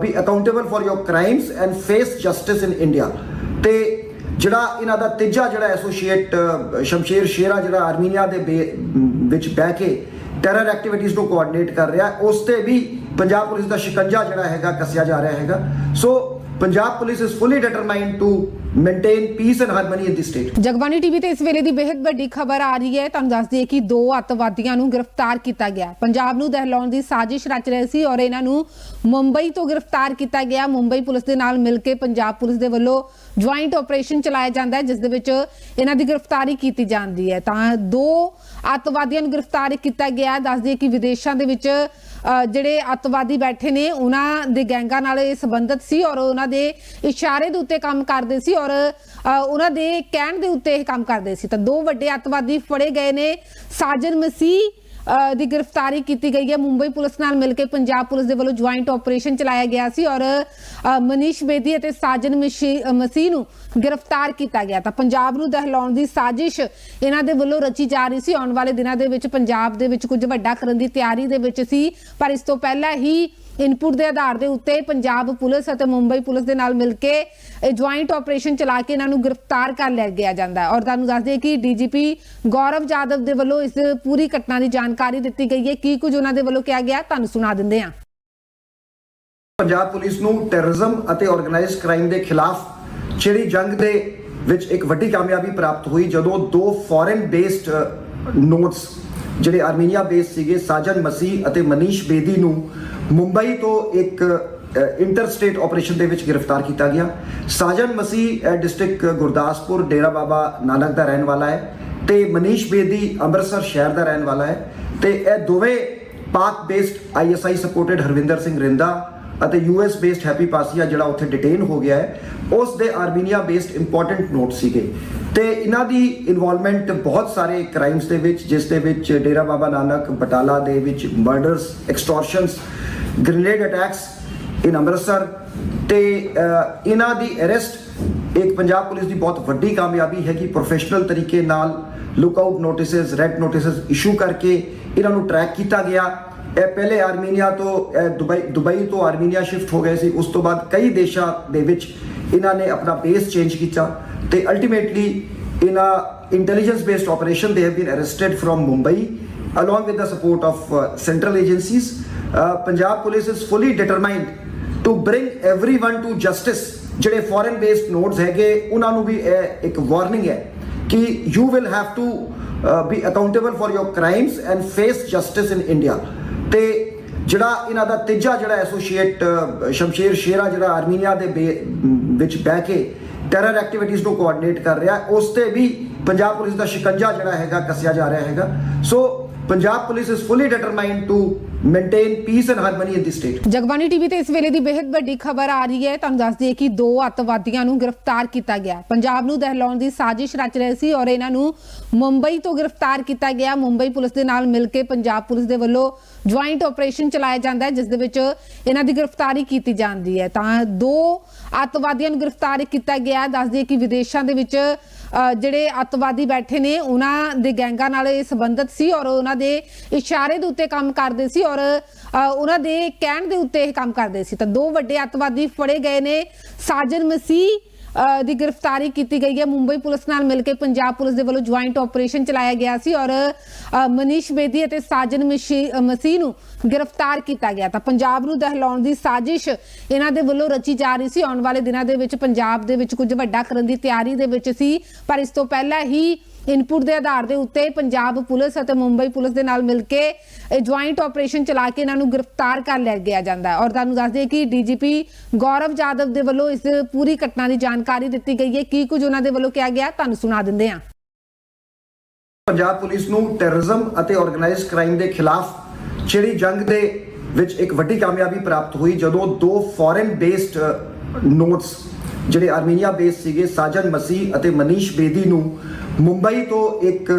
be accountable for your crimes and face justice in India ਤੇ ਜਿਹੜਾ ਇਹਨਾਂ ਦਾ ਤੀਜਾ ਜਿਹੜਾ ਐਸੋਸੀਏਟ ਸ਼ਮਸ਼ੇਰ ਸ਼ੇਰਾ ਜਿਹੜਾ ਆਰਮੀਨੀਆ ਦੇ ਬੇ- ਵਿੱਚ ਬਹਿ ਕੇ ਟੈਰਰ ਐਕਟੀਵਿਟੀਜ਼ ਨੂੰ ਕੋਆਰਡੀਨੇਟ ਕਰ ਰਿਹਾ, ਉਸ ਤੇ ਵੀ ਪੰਜਾਬ ਪੁਲਿਸ ਦਾ ਸ਼ਿਕੰਜਾ ਜਿਹੜਾ ਹੈਗਾ, ਕੱਸਿਆ ਜਾ ਰਿਹਾ ਹੈਗਾ। So Punjab police is fully determined to maintain peace and harmony in the state
Jagbani TV ਤੇ ਇਸ ਵੇਲੇ ਦੀ ਬੇहद ਵੱਡੀ ਖਬਰ ਆ ਰਹੀ ਹੈ। ਤੁਹਾਨੂੰ ਦੱਸ ਦਈਏ ਕਿ ਦੋ ਅੱਤਵਾਦੀਆਂ ਨੂੰ ਗ੍ਰਿਫਤਾਰ ਕੀਤਾ ਗਿਆ ਪੰਜਾਬ ਨੂੰ ਦਹਿਲਾਉਣ ਦੀ ਸਾਜ਼ਿਸ਼ ਰਚ ਰਹੇ ਸੀ ਔਰ ਇਹਨਾਂ ਨੂੰ ਮੁੰਬਈ ਤੋਂ ਗ੍ਰਿਫਤਾਰ ਕੀਤਾ ਗਿਆ। ਮੁੰਬਈ ਪੁਲਿਸ ਦੇ ਨਾਲ ਮਿਲ ਕੇ ਪੰਜਾਬ ਪੁਲਿਸ ਦੇ ਵੱਲੋਂ ਜੁਆਇੰਟ ਆਪਰੇਸ਼ਨ ਚਲਾਇਆ ਜਾਂਦਾ ਹੈ, ਜਿਸ ਦੇ ਵਿੱਚ ਇਹਨਾਂ ਦੀ ਗ੍ਰਿਫਤਾਰੀ ਕੀਤੀ ਜਾਂਦੀ ਹੈ। ਤਾਂ ਦੋ ਅੱਤਵਾਦੀਆਂ ਨੂੰ ਗ੍ਰਿਫਤਾਰ ਕੀਤਾ ਗਿਆ ਹੈ। ਦੱਸ ਦਈਏ ਕਿ ਵਿਦੇਸ਼ਾਂ ਦੇ ਵਿੱਚ ਅ, ਜਿਹੜੇ ਅੱਤਵਾਦੀ ਬੈਠੇ ਨੇ ਉਹਨਾਂ ਦੇ ਗੈਂਗਾਂ ਨਾਲ ਇਹ ਸੰਬੰਧਿਤ ਸੀ ਔਰ ਉਹਨਾਂ ਦੇ ਇਸ਼ਾਰੇ ਦੇ ਉੱਤੇ ਕੰਮ ਕਰਦੇ ਸੀ ਔਰ ਅ, ਉਹਨਾਂ ਦੇ ਕਹਿਣ ਦੇ ਉੱਤੇ ਇਹ ਕੰਮ ਕਰਦੇ ਸੀ ਤਾਂ ਦੋ ਵੱਡੇ ਅੱਤਵਾਦੀ ਫੜੇ ਗਏ ਨੇ ਸਾਜਨ ਮਸੀਹ ਦੀ ਗ੍ਰਿਫਤਾਰੀ ਕੀਤੀ ਗਈ ਹੈ। ਮੁੰਬਈ ਪੁਲਿਸ ਨਾਲ ਮਿਲ ਕੇ ਪੰਜਾਬ ਪੁਲਿਸ ਦੇ ਵੱਲੋਂ ਜੁਆਇੰਟ ਆਪਰੇਸ਼ਨ ਚਲਾਇਆ ਗਿਆ ਸੀ ਔਰ ਮਨੀਸ਼ ਬੇਦੀ ਅਤੇ ਸਾਜਨ ਮਸ਼ੀ- ਮਸੀਹ ਨੂੰ ਗ੍ਰਿਫਤਾਰ ਕੀਤਾ ਗਿਆ। ਤਾਂ ਪੰਜਾਬ ਨੂੰ ਦਹਿਲਾਉਣ ਦੀ ਸਾਜ਼ਿਸ਼ ਇਹਨਾਂ ਦੇ ਵੱਲੋਂ ਰਚੀ ਜਾ ਰਹੀ ਸੀ। ਆਉਣ ਵਾਲੇ ਦਿਨਾਂ ਦੇ ਵਿੱਚ ਪੰਜਾਬ ਦੇ ਵਿੱਚ ਕੁਝ ਵੱਡਾ ਕਰਨ ਦੀ ਤਿਆਰੀ ਦੇ ਵਿੱਚ ਸੀ। ਪਰ ਇਸ ਤੋਂ ਪਹਿਲਾਂ ਹੀ ਇਨਪੁਟ ਦੇ ਆਧਾਰ ਦੇ ਉੱਤੇ ਪੰਜਾਬ ਪੁਲਿਸ ਅਤੇ ਮੁੰਬਈ ਪੁਲਿਸ ਦੇ ਨਾਲ ਮਿਲ ਕੇ ਜੁਆਇੰਟ ਆਪਰੇਸ਼ਨ ਚਲਾ ਕੇ ਇਹਨਾਂ ਨੂੰ ਗ੍ਰਿਫਤਾਰ ਕਰ ਲਿਆ ਗਿਆ ਜਾਂਦਾ ਹੈ। ਔਰ ਤੁਹਾਨੂੰ ਦੱਸ ਦਈਏ ਕਿ ਡੀਜੀਪੀ ਗੌਰਵ ਜਾਦਵ ਦੇ ਵੱਲੋਂ ਇਸ ਪੂਰੀ ਘਟਨਾ ਦੀ ਜਾਣਕਾਰੀ ਦਿੱਤੀ ਗਈ ਹੈ। ਕੀ ਕੁਝ ਉਹਨਾਂ ਦੇ ਵੱਲੋਂ ਕਿਹਾ ਗਿਆ, ਤੁਹਾਨੂੰ ਸੁਣਾ ਦਿੰਦੇ ਹਾਂ।
ਪੰਜਾਬ ਪੁਲਿਸ ਨੂੰ ਟੈਰਰਿਜ਼ਮ ਅਤੇ ਆਰਗੇਨਾਈਜ਼ਡ ਕ੍ਰਾਈਮ ਦੇ ਖਿਲਾਫ ਛਿੜੀ ਜੰਗ ਦੇ ਵਿੱਚ ਇੱਕ ਵੱਡੀ ਕਾਮਯਾਬੀ ਪ੍ਰਾਪਤ ਹੋਈ, ਜਦੋਂ ਦੋ ਫੋਰਨ ਬੇਸਡ ਨੋਟਸ ਜਿਹੜੇ ਆਰਮੀਨੀਆ ਬੇਸ ਸੀਗੇ ਸਾਜਨ ਮਸੀਹ ਅਤੇ ਮਨੀਸ਼ ਬੇਦੀ ਨੂੰ ਮੁੰਬਈ ਤੋਂ ਇੱਕ ਇੰਟਰ ਸਟੇਟ ਆਪਰੇਸ਼ਨ ਦੇ ਵਿੱਚ ਗ੍ਰਿਫਤਾਰ ਕੀਤਾ ਗਿਆ। ਸਾਜਨ ਮਸੀਹ ਡਿਸਟ੍ਰਿਕਟ ਗੁਰਦਾਸਪੁਰ, ਡੇਰਾ ਬਾਬਾ ਨਾਨਕ ਦਾ ਰਹਿਣ ਵਾਲਾ ਹੈ ਤੇ ਮਨੀਸ਼ ਬੇਦੀ ਅੰਮ੍ਰਿਤਸਰ ਸ਼ਹਿਰ ਦਾ ਰਹਿਣ ਵਾਲਾ ਹੈ ਤੇ ਇਹ ਦੋਵੇਂ Pak based ISI supported Harvinder Singh Rinda ਅਤੇ ਯੂਐਸ ਬੇਸਡ ਹੈਪੀ ਪਾਸੀਆ ਜਿਹੜਾ ਉੱਥੇ ਡਿਟੇਨ ਹੋ ਗਿਆ ਹੈ। ਉਸ ਦੇ ਆਰਮੀਨੀਆ ਬੇਸਡ ਇੰਪੋਰਟੈਂਟ ਨੋਟ ਸੀਗੇ। ਤੇ ਇਹਨਾਂ ਦੀ ਇਨਵੋਲਵਮੈਂਟ ਬਹੁਤ ਸਾਰੇ ਕ੍ਰਾਈਮਸ ਦੇ ਵਿੱਚ, ਜਿਸ ਦੇ ਵਿੱਚ ਡੇਰਾ ਬਾਬਾ ਨਾਨਕ, ਬਟਾਲਾ ਦੇ ਵਿੱਚ murders extortions grenade attacks in Amritsar ਤੇ ਇਹਨਾਂ ਦੀ ਅਰੈਸਟ ਇੱਕ ਪੰਜਾਬ ਪੁਲਿਸ ਦੀ ਬਹੁਤ ਵੱਡੀ ਕਾਮਯਾਬੀ ਹੈ ਕਿ ਪ੍ਰੋਫੈਸ਼ਨਲ ਤਰੀਕੇ ਨਾਲ lookout notices red notices issue ਕਰਕੇ ਇਹਨਾਂ ਨੂੰ ਟਰੈਕ ਕੀਤਾ ਗਿਆ। ਇਹ ਪਹਿਲੇ ਆਰਮੀਨੀਆ ਤੋਂ ਦੁਬਈ ਦੁਬਈ ਤੋਂ ਆਰਮੀਨੀਆ ਸ਼ਿਫਟ ਹੋ ਗਏ ਸੀ। ਉਸ ਤੋਂ ਬਾਅਦ ਕਈ ਦੇਸ਼ਾਂ ਦੇ ਵਿੱਚ ਇਹਨਾਂ ਨੇ ਆਪਣਾ ਬੇਸ ਚੇਂਜ ਕੀਤਾ ਤੇ ਅਲਟੀਮੇਟਲੀ ਇਹਨਾਂ ਇੰਟੈਲੀਜੈਂਸ ਬੇਸਡ ਆਪਰੇਸ਼ਨ ਦੇ have been arrested from Mumbai along with the support of uh, central agencies uh, punjab police is fully determined to bring everyone to justice. ਜਿਹੜੇ ਫੋਰਨ ਬੇਸਡ ਨੋਟਸ ਹੈਗੇ ਉਹਨਾਂ ਨੂੰ ਵੀ ਇਹ ਇੱਕ warning ਹੈ ਕਿ you will have to be accountable for your crimes and face justice in India ਤੇ ਜਿਹੜਾ ਇਹਨਾਂ ਦਾ ਤੀਜਾ ਜਿਹੜਾ ਐਸੋਸੀਏਟ ਸ਼ਮਸ਼ੇਰ ਸ਼ੇਰਾ ਜਿਹੜਾ ਆਰਮੀਨੀਆ ਦੇ ਬੇ- ਵਿੱਚ ਬਹਿ ਕੇ ਟੈਰਰ ਐਕਟੀਵਿਟੀਜ਼ ਨੂੰ ਕੋਆਰਡੀਨੇਟ ਕਰ ਰਿਹਾ ਉਸ ਤੇ ਵੀ ਪੰਜਾਬ ਪੁਲਿਸ ਦਾ ਸ਼ਿਕੰਜਾ ਜਿਹੜਾ ਹੈਗਾ ਕੱਸਿਆ ਜਾ ਰਿਹਾ ਹੈਗਾ so Punjab police is fully determined to maintain peace and harmony in the state
Jagbani TV ਤੇ ਇਸ ਵੇਲੇ ਦੀ ਬੇहद ਵੱਡੀ ਖਬਰ ਆ ਰਹੀ ਹੈ। ਤੁਹਾਨੂੰ ਦੱਸ ਦਈਏ ਕਿ ਦੋ ਅੱਤਵਾਦੀਆਂ ਨੂੰ ਗ੍ਰਿਫਤਾਰ ਕੀਤਾ ਗਿਆ ਪੰਜਾਬ ਨੂੰ ਦਹਿਲਾਉਣ ਦੀ ਸਾਜ਼ਿਸ਼ ਰਚ ਰਹੇ ਸੀ ਔਰ ਇਹਨਾਂ ਨੂੰ ਮੁੰਬਈ ਤੋਂ ਗ੍ਰਿਫਤਾਰ ਕੀਤਾ ਗਿਆ। ਮੁੰਬਈ ਪੁਲਿਸ ਦੇ ਨਾਲ ਮਿਲ ਕੇ ਪੰਜਾਬ ਪੁਲਿਸ ਦੇ ਵੱਲੋਂ ਜੁਆਇੰਟ ਆਪਰੇਸ਼ਨ ਚਲਾਇਆ ਜਾਂਦਾ ਹੈ, ਜਿਸ ਦੇ ਵਿੱਚ ਇਹਨਾਂ ਦੀ ਗ੍ਰਿਫਤਾਰੀ ਕੀਤੀ ਜਾਂਦੀ ਹੈ। ਤਾਂ ਦੋ ਅੱਤਵਾਦੀਆਂ ਨੂੰ ਗ੍ਰਿਫਤਾਰ ਕੀਤਾ ਗਿਆ ਹੈ। ਦੱਸ ਦਈਏ ਕਿ ਵਿਦੇਸ਼ਾਂ ਦੇ ਵਿੱਚ ਜਿਹੜੇ ਅੱਤਵਾਦੀ ਬੈਠੇ ਨੇ, ਉਹਨਾਂ ਦੇ ਗੈਂਗਾਂ ਨਾਲ ਇਹ ਸੰਬੰਧਿਤ ਸੀ ਔਰ ਉਹਨਾਂ ਦੇ ਇਸ਼ਾਰੇ ਦੇ ਉੱਤੇ ਕੰਮ ਕਰਦੇ ਸੀ ਔਰ ਉਹਨਾਂ ਦੇ ਕਹਿਣ ਦੇ ਉੱਤੇ ਇਹ ਕੰਮ ਕਰਦੇ ਸੀ। ਤਾਂ ਦੋ ਵੱਡੇ ਅੱਤਵਾਦੀ ਫੜੇ ਗਏ ਨੇ, ਸਾਜਨ ਮਸੀਹ ਦੀ ਗ੍ਰਿਫਤਾਰੀ ਕੀਤੀ ਗਈ ਹੈ। ਮੁੰਬਈ ਪੁਲਿਸ ਨਾਲ ਮਿਲ ਕੇ ਪੰਜਾਬ ਪੁਲਿਸ ਦੇ ਵੱਲੋਂ ਜੁਆਇੰਟ ਆਪਰੇਸ਼ਨ ਚਲਾਇਆ ਗਿਆ ਸੀ ਔਰ ਮਨੀਸ਼ ਬੇਦੀ ਅਤੇ ਸਾਜਨ ਮਸ਼ੀ- ਮਸੀਹ ਨੂੰ ਗ੍ਰਿਫਤਾਰ ਕੀਤਾ ਗਿਆ। ਤਾਂ ਪੰਜਾਬ ਨੂੰ ਦਹਿਲਾਉਣ ਦੀ ਸਾਜ਼ਿਸ਼ ਇਹਨਾਂ ਦੇ ਵੱਲੋਂ ਰਚੀ ਜਾ ਰਹੀ ਸੀ। ਆਉਣ ਵਾਲੇ ਦਿਨਾਂ ਦੇ ਵਿੱਚ ਪੰਜਾਬ ਦੇ ਵਿੱਚ ਕੁਝ ਵੱਡਾ ਕਰਨ ਦੀ ਤਿਆਰੀ ਦੇ ਵਿੱਚ ਸੀ। ਪਰ ਇਸ ਤੋਂ ਪਹਿਲਾਂ ਹੀ ਇਨਪੁਟ ਦੇ ਆਧਾਰ ਦੇ ਉੱਤੇ ਪੰਜਾਬ ਪੁਲਿਸ ਅਤੇ ਮੁੰਬਈ ਪੁਲਿਸ ਦੇ ਨਾਲ ਮਿਲ ਕੇ ਜੁਆਇੰਟ ਆਪਰੇਸ਼ਨ ਚਲਾ ਕੇ ਇਹਨਾਂ ਨੂੰ ਗ੍ਰਿਫਤਾਰ ਕਰ ਲਿਆ ਗਿਆ ਜਾਂਦਾ ਹੈ। ਔਰ ਤੁਹਾਨੂੰ ਦੱਸ ਦਈਏ ਕਿ ਡੀਜੀਪੀ ਗੌਰਵ ਜਾਦਵ ਦੇ ਵੱਲੋਂ ਇਸ ਪੂਰੀ ਘਟਨਾ ਦੀ ਜਾਣਕਾਰੀ ਦਿੱਤੀ ਗਈ ਹੈ। ਕੀ ਕੁਝ ਉਹਨਾਂ ਦੇ ਵੱਲੋਂ ਕਿਹਾ ਗਿਆ, ਤੁਹਾਨੂੰ ਸੁਣਾ ਦਿੰਦੇ ਹਾਂ।
ਪੰਜਾਬ ਪੁਲਿਸ ਨੂੰ ਟੈਰਰਿਜ਼ਮ ਅਤੇ ਆਰਗੇਨਾਈਜ਼ਡ ਕ੍ਰਾਈਮ ਦੇ ਖਿਲਾਫ ਛਿੜੀ ਜੰਗ ਦੇ ਵਿੱਚ ਇੱਕ ਵੱਡੀ ਕਾਮਯਾਬੀ ਪ੍ਰਾਪਤ ਹੋਈ, ਜਦੋਂ ਦੋ ਫੋਰਨ ਬੇਸਡ ਨੋਟਸ ਜਿਹੜੇ ਆਰਮੀਨੀਆ ਬੇਸ ਸੀਗੇ ਸਾਜਨ ਮਸੀਹ ਅਤੇ ਮਨੀਸ਼ ਬੇਦੀ ਨੂੰ ਮੁੰਬਈ ਤੋਂ ਇੱਕ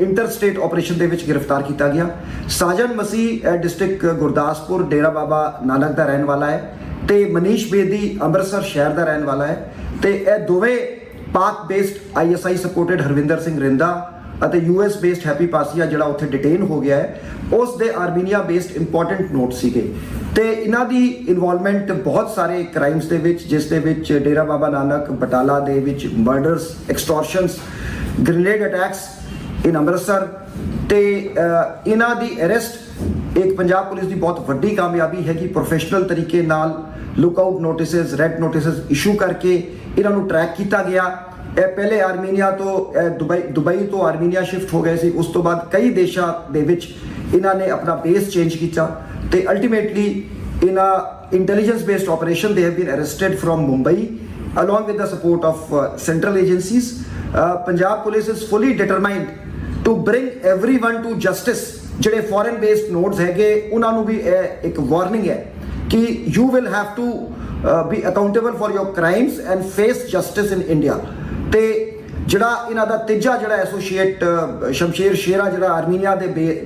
ਇੰਟਰ ਸਟੇਟ ਆਪਰੇਸ਼ਨ ਦੇ ਵਿੱਚ ਗ੍ਰਿਫਤਾਰ ਕੀਤਾ ਗਿਆ। ਸਾਜਨ ਮਸੀਹ ਡਿਸਟ੍ਰਿਕਟ ਗੁਰਦਾਸਪੁਰ, ਡੇਰਾ ਬਾਬਾ ਨਾਨਕ ਦਾ ਰਹਿਣ ਵਾਲਾ ਹੈ ਤੇ ਮਨੀਸ਼ ਬੇਦੀ ਅੰਮ੍ਰਿਤਸਰ ਸ਼ਹਿਰ ਦਾ ਰਹਿਣ ਵਾਲਾ ਹੈ ਤੇ ਇਹ ਦੋਵੇਂ Pak based ISI supported Harvinder Singh Rinda ਅਤੇ ਯੂਐਸ ਬੇਸਡ ਹੈਪੀ ਪਾਸੀਆ ਜਿਹੜਾ ਉੱਥੇ ਡਿਟੇਨ ਹੋ ਗਿਆ ਹੈ ਉਸ ਦੇ ਆਰਮੀਨੀਆ ਬੇਸਡ ਇੰਪੋਰਟੈਂਟ ਨੋਟ ਸੀਗੇ। ਤੇ ਇਹਨਾਂ ਦੀ ਇਨਵੋਲਵਮੈਂਟ ਬਹੁਤ ਸਾਰੇ ਕ੍ਰਾਈਮਸ ਦੇ ਵਿੱਚ, ਜਿਸ ਦੇ ਵਿੱਚ ਡੇਰਾ ਬਾਬਾ ਨਾਨਕ, ਬਟਾਲਾ ਦੇ ਵਿੱਚ murders extortions grenade attacks in Amritsar ਤੇ ਇਹਨਾਂ ਦੀ ਅਰੈਸਟ ਇੱਕ ਪੰਜਾਬ ਪੁਲਿਸ ਦੀ ਬਹੁਤ ਵੱਡੀ ਕਾਮਯਾਬੀ ਹੈ ਕਿ ਪ੍ਰੋਫੈਸ਼ਨਲ ਤਰੀਕੇ ਨਾਲ lookout notices red notices issue ਕਰਕੇ ਇਹਨਾਂ ਨੂੰ ਟਰੈਕ ਕੀਤਾ ਗਿਆ। ਇਹ ਪਹਿਲੇ ਆਰਮੀਨੀਆ ਤੋਂ ਦੁਬਈ ਦੁਬਈ ਤੋਂ ਆਰਮੀਨੀਆ ਸ਼ਿਫਟ ਹੋ ਗਏ ਸੀ। ਉਸ ਤੋਂ ਬਾਅਦ ਕਈ ਦੇਸ਼ਾਂ ਦੇ ਵਿੱਚ ਇਹਨਾਂ ਨੇ ਆਪਣਾ ਬੇਸ ਚੇਂਜ ਕੀਤਾ ਤੇ ਅਲਟੀਮੇਟਲੀ ਇਹਨਾਂ ਇੰਟੈਲੀਜੈਂਸ ਬੇਸਡ ਆਪਰੇਸ਼ਨ ਦੇ have been arrested from Mumbai along with the support of uh, central agencies. Uh, punjab police is fully determined to bring everyone to justice. ਜਿਹੜੇ ਫੋਰਨ ਬੇਸਡ ਨੋਟਸ ਹੈਗੇ ਉਹਨਾਂ ਨੂੰ ਵੀ ਇਹ ਇੱਕ warning ਹੈ ਕਿ you will have to be accountable for your crimes and face justice in India ਤੇ ਜਿਹੜਾ ਇਹਨਾਂ ਦਾ ਤੀਜਾ ਜਿਹੜਾ ਐਸੋਸੀਏਟ ਸ਼ਮਸ਼ੇਰ ਸ਼ੇਰਾ ਜਿਹੜਾ ਆਰਮੀਨੀਆ ਦੇ ਬੇ-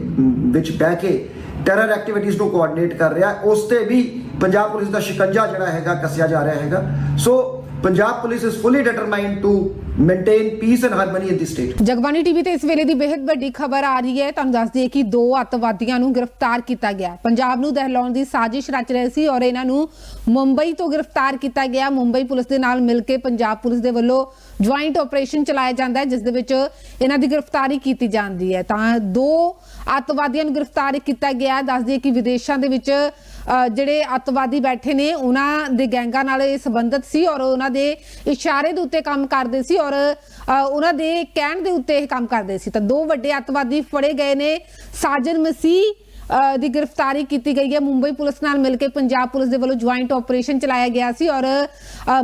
ਵਿੱਚ ਬਹਿ ਕੇ ਟੈਰਰ ਐਕਟੀਵਿਟੀਜ਼ ਨੂੰ ਕੋਆਰਡੀਨੇਟ ਕਰ ਰਿਹਾ, ਉਸ ਤੇ ਵੀ ਪੰਜਾਬ ਪੁਲਿਸ ਦਾ ਸ਼ਿਕੰਜਾ ਜਿਹੜਾ ਹੈਗਾ, ਕੱਸਿਆ ਜਾ ਰਿਹਾ ਹੈਗਾ। So Punjab police is fully determined to maintain peace and harmony in the state
Jagbani TV ਤੇ ਇਸ ਵੇਲੇ ਦੀ ਬੇहद ਵੱਡੀ ਖਬਰ ਆ ਰਹੀ ਹੈ। ਤੁਹਾਨੂੰ ਦੱਸ ਦਈਏ ਕਿ ਦੋ ਅੱਤਵਾਦੀਆਂ ਨੂੰ ਗ੍ਰਿਫਤਾਰ ਕੀਤਾ ਗਿਆ। ਪੰਜਾਬ ਨੂੰ ਦਹਿਲਾਉਣ ਦੀ ਸਾਜ਼ਿਸ਼ ਰਚ ਰਹੇ ਸੀ ਔਰ ਇਹਨਾਂ ਨੂੰ ਮੁੰਬਈ ਤੋਂ ਗ੍ਰਿਫਤਾਰ ਕੀਤਾ ਗਿਆ। ਮੁੰਬਈ ਪੁਲਿਸ ਦੇ ਨਾਲ ਮਿਲ ਕੇ ਪੰਜਾਬ ਪੁਲਿਸ ਦੇ ਵੱਲੋਂ ਜੁਆਇੰਟ ਆਪਰੇਸ਼ਨ ਚਲਾਇਆ ਜਾਂਦਾ ਹੈ, ਜਿਸ ਦੇ ਵਿੱਚ ਇਹਨਾਂ ਦੀ ਗ੍ਰਿਫਤਾਰੀ ਕੀਤੀ ਜਾਂਦੀ ਹੈ। ਤਾਂ ਦੋ ਅੱਤਵਾਦੀਆਂ ਨੂੰ ਗ੍ਰਿਫਤਾਰ ਕੀਤਾ ਗਿਆ। ਹੈ। ਦੱਸ ਦਈਏ ਕਿ ਵਿਦੇਸ਼ਾਂ ਦੇ ਵਿੱਚ ਜਿਹੜੇ ਅੱਤਵਾਦੀ ਬੈਠੇ ਨੇ, ਉਹਨਾਂ ਦੇ ਗੈਂਗਾਂ ਨਾਲ ਇਹ ਸੰਬੰਧਿਤ ਸੀ ਔਰ ਉਹਨਾਂ ਦੇ ਇਸ਼ਾਰੇ ਦੇ ਉੱਤੇ ਕੰਮ ਕਰਦੇ ਸੀ ਔਰ ਉਹਨਾਂ ਦੇ ਕਹਿਣ ਦੇ ਉੱਤੇ ਇਹ ਕੰਮ ਕਰਦੇ ਸੀ। ਤਾਂ ਦੋ ਵੱਡੇ ਅੱਤਵਾਦੀ ਫੜੇ ਗਏ ਨੇ, ਸਾਜਨ ਮਸੀਹ ਦੀ ਗ੍ਰਿਫਤਾਰੀ ਕੀਤੀ ਗਈ ਹੈ। ਮੁੰਬਈ ਪੁਲਿਸ ਨਾਲ ਮਿਲ ਕੇ ਪੰਜਾਬ ਪੁਲਿਸ ਦੇ ਵੱਲੋਂ ਜੁਆਇੰਟ ਆਪਰੇਸ਼ਨ ਚਲਾਇਆ ਗਿਆ ਸੀ ਔਰ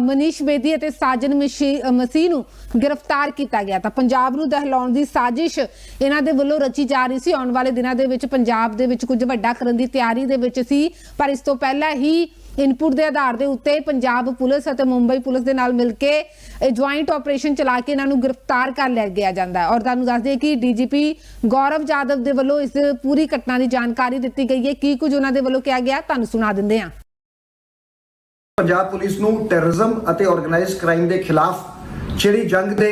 ਮਨੀਸ਼ ਬੇਦੀ ਅਤੇ ਸਾਜਨ ਮਸ਼ੀ- ਮਸੀਹ ਨੂੰ ਗ੍ਰਿਫਤਾਰ ਕੀਤਾ ਗਿਆ। ਤਾਂ ਪੰਜਾਬ ਨੂੰ ਦਹਿਲਾਉਣ ਦੀ ਸਾਜ਼ਿਸ਼ ਇਹਨਾਂ ਦੇ ਵੱਲੋਂ ਰਚੀ ਜਾ ਰਹੀ ਸੀ। ਆਉਣ ਵਾਲੇ ਦਿਨਾਂ ਦੇ ਵਿੱਚ ਪੰਜਾਬ ਦੇ ਵਿੱਚ ਕੁਝ ਵੱਡਾ ਕਰਨ ਦੀ ਤਿਆਰੀ ਦੇ ਵਿੱਚ ਸੀ। ਪਰ ਇਸ ਤੋਂ ਪਹਿਲਾਂ ਹੀ ਇਨਪੁਟ ਦੇ ਆਧਾਰ ਦੇ ਉੱਤੇ ਪੰਜਾਬ ਪੁਲਿਸ ਅਤੇ ਮੁੰਬਈ ਪੁਲਿਸ ਦੇ ਨਾਲ ਮਿਲ ਕੇ ਜੁਆਇੰਟ ਆਪਰੇਸ਼ਨ ਚਲਾ ਕੇ ਇਹਨਾਂ ਨੂੰ ਗ੍ਰਿਫਤਾਰ ਕਰ ਲਿਆ ਗਿਆ ਜਾਂਦਾ ਹੈ। ਔਰ ਤੁਹਾਨੂੰ ਦੱਸ ਦਈਏ ਕਿ ਡੀਜੀਪੀ ਗੌਰਵ ਜਾਦਵ ਦੇ ਵੱਲੋਂ ਇਸ ਪੂਰੀ ਘਟਨਾ ਦੀ ਜਾਣਕਾਰੀ ਦਿੱਤੀ ਗਈ ਹੈ। ਕੀ ਕੁਝ ਉਹਨਾਂ ਦੇ ਵੱਲੋਂ ਕਿਹਾ ਗਿਆ, ਤੁਹਾਨੂੰ ਸੁਣਾ ਦਿੰਦੇ ਹਾਂ।
ਪੰਜਾਬ ਪੁਲਿਸ ਨੂੰ ਟੈਰਰਿਜ਼ਮ ਅਤੇ ਆਰਗੇਨਾਈਜ਼ਡ ਕ੍ਰਾਈਮ ਦੇ ਖਿਲਾਫ ਛਿੜੀ ਜੰਗ ਦੇ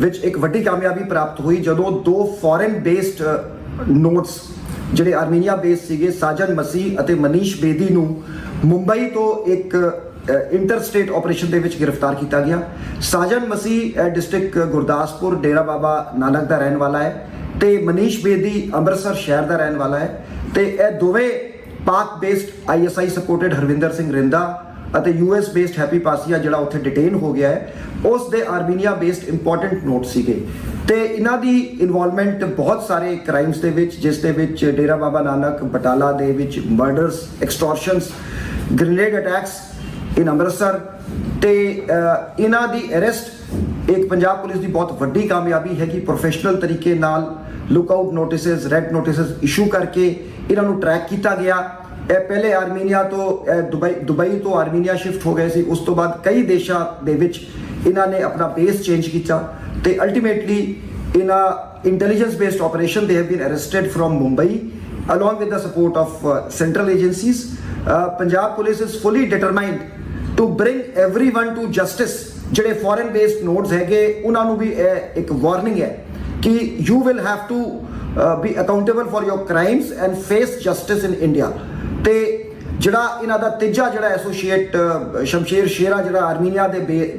ਵਿੱਚ ਇੱਕ ਵੱਡੀ ਕਾਮਯਾਬੀ ਪ੍ਰਾਪਤ ਹੋਈ, ਜਦੋਂ ਦੋ ਫੋਰਨ ਬੇਸਡ ਨੋਟਸ ਜਿਹੜੇ ਆਰਮੀਨੀਆ ਬੇਸ ਸੀਗੇ ਸਾਜਨ ਮਸੀਹ ਅਤੇ ਮਨੀਸ਼ ਬੇਦੀ ਨੂੰ ਮੁੰਬਈ ਤੋਂ ਇੱਕ ਇੰਟਰ ਸਟੇਟ ਆਪਰੇਸ਼ਨ ਦੇ ਵਿੱਚ ਗ੍ਰਿਫਤਾਰ ਕੀਤਾ ਗਿਆ। ਸਾਜਨ ਮਸੀਹ ਡਿਸਟ੍ਰਿਕਟ ਗੁਰਦਾਸਪੁਰ, ਡੇਰਾ ਬਾਬਾ ਨਾਨਕ ਦਾ ਰਹਿਣ ਵਾਲਾ ਹੈ ਤੇ ਮਨੀਸ਼ ਬੇਦੀ ਅੰਮ੍ਰਿਤਸਰ ਸ਼ਹਿਰ ਦਾ ਰਹਿਣ ਵਾਲਾ ਹੈ ਤੇ ਇਹ ਦੋਵੇਂ Pak based ISI supported Harvinder Singh Rinda ਅਤੇ ਯੂਐਸ ਬੇਸਡ ਹੈਪੀ ਪਾਸੀਆ ਜਿਹੜਾ ਉੱਥੇ ਡਿਟੇਨ ਹੋ ਗਿਆ ਹੈ ਉਸ ਦੇ ਆਰਮੀਨੀਆ ਬੇਸਡ ਇੰਪੋਰਟੈਂਟ ਨੋਟ ਸੀਗੇ। ਤੇ ਇਹਨਾਂ ਦੀ ਇਨਵੋਲਵਮੈਂਟ ਬਹੁਤ ਸਾਰੇ ਕ੍ਰਾਈਮਸ ਦੇ ਵਿੱਚ, ਜਿਸ ਦੇ ਵਿੱਚ ਡੇਰਾ ਬਾਬਾ ਨਾਨਕ, ਬਟਾਲਾ ਦੇ ਵਿੱਚ murders extortions grenade attacks in Amritsar ਤੇ ਇਹਨਾਂ ਦੀ ਅਰੈਸਟ ਇੱਕ ਪੰਜਾਬ ਪੁਲਿਸ ਦੀ ਬਹੁਤ ਵੱਡੀ ਕਾਮਯਾਬੀ ਹੈ ਕਿ ਪ੍ਰੋਫੈਸ਼ਨਲ ਤਰੀਕੇ ਨਾਲ lookout notices red notices issue ਕਰਕੇ ਇਹਨਾਂ ਨੂੰ ਟਰੈਕ ਕੀਤਾ ਗਿਆ। ਇਹ ਪਹਿਲੇ ਆਰਮੀਨੀਆ ਤੋਂ ਦੁਬਈ ਦੁਬਈ ਤੋਂ ਆਰਮੀਨੀਆ ਸ਼ਿਫਟ ਹੋ ਗਏ ਸੀ। ਉਸ ਤੋਂ ਬਾਅਦ ਕਈ ਦੇਸ਼ਾਂ ਦੇ ਵਿੱਚ ਇਹਨਾਂ ਨੇ ਆਪਣਾ ਬੇਸ ਚੇਂਜ ਕੀਤਾ ਤੇ ਅਲਟੀਮੇਟਲੀ ਇਹਨਾਂ ਇੰਟੈਲੀਜੈਂਸ ਬੇਸਡ ਆਪਰੇਸ਼ਨ ਦੇ have been arrested from Mumbai along with the support of uh, central agencies. Uh, punjab police is fully determined to bring everyone to justice. ਜਿਹੜੇ ਫੋਰਨ ਬੇਸਡ ਨੋਟਸ ਹੈਗੇ ਉਹਨਾਂ ਨੂੰ ਵੀ ਇਹ ਇੱਕ warning ਹੈ ਕਿ you will have to be accountable for your crimes and face justice in India ਤੇ ਜਿਹੜਾ ਇਹਨਾਂ ਦਾ ਤੀਜਾ ਜਿਹੜਾ ਐਸੋਸੀਏਟ ਸ਼ਮਸ਼ੇਰ ਸ਼ੇਰਾ ਜਿਹੜਾ ਆਰਮੀਨੀਆ ਦੇ ਬੇ-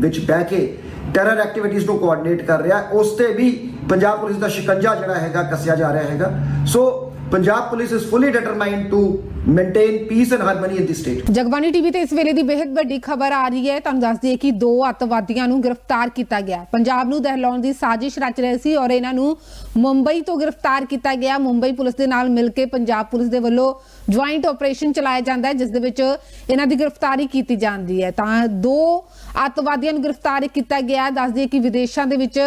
ਵਿੱਚ ਬਹਿ ਕੇ ਟੈਰਰ ਐਕਟੀਵਿਟੀਜ਼ ਨੂੰ ਕੋਆਰਡੀਨੇਟ ਕਰ ਰਿਹਾ, ਉਸ ਤੇ ਵੀ ਪੰਜਾਬ ਪੁਲਿਸ ਦਾ ਸ਼ਿਕੰਜਾ ਜਿਹੜਾ ਹੈਗਾ, ਕੱਸਿਆ ਜਾ ਰਿਹਾ ਹੈਗਾ। So Punjab police is fully determined to maintain peace and harmony in the state
Jagbani TV ਤੇ ਇਸ ਵੇਲੇ ਦੀ ਬੇहद ਵੱਡੀ ਖਬਰ ਆ ਰਹੀ ਹੈ। ਤੁਹਾਨੂੰ ਦੱਸ ਦਈਏ ਕਿ ਦੋ ਅੱਤਵਾਦੀਆਂ ਨੂੰ ਗ੍ਰਿਫਤਾਰ ਕੀਤਾ ਗਿਆ। ਪੰਜਾਬ ਨੂੰ ਦਹਿਲਾਉਣ ਦੀ ਸਾਜ਼ਿਸ਼ ਰਚ ਰਹੇ ਸੀ ਔਰ ਇਹਨਾਂ ਨੂੰ ਮੁੰਬਈ ਤੋਂ ਗ੍ਰਿਫਤਾਰ ਕੀਤਾ ਗਿਆ। ਮੁੰਬਈ ਪੁਲਿਸ ਦੇ ਨਾਲ ਮਿਲ ਕੇ ਪੰਜਾਬ ਪੁਲਿਸ ਦੇ ਵੱਲੋਂ ਜੁਆਇੰਟ ਆਪਰੇਸ਼ਨ ਚਲਾਇਆ ਜਾਂਦਾ ਹੈ, ਜਿਸ ਦੇ ਵਿੱਚ ਇਹਨਾਂ ਦੀ ਗ੍ਰਿਫਤਾਰੀ ਕੀਤੀ ਜਾਂਦੀ ਹੈ। ਤਾਂ ਦੋ ਅੱਤਵਾਦੀਆਂ ਨੂੰ ਗ੍ਰਿਫਤਾਰ ਕੀਤਾ ਗਿਆ ਹੈ। ਦੱਸ ਦਈਏ ਕਿ ਵਿਦੇਸ਼ਾਂ ਦੇ ਵਿੱਚ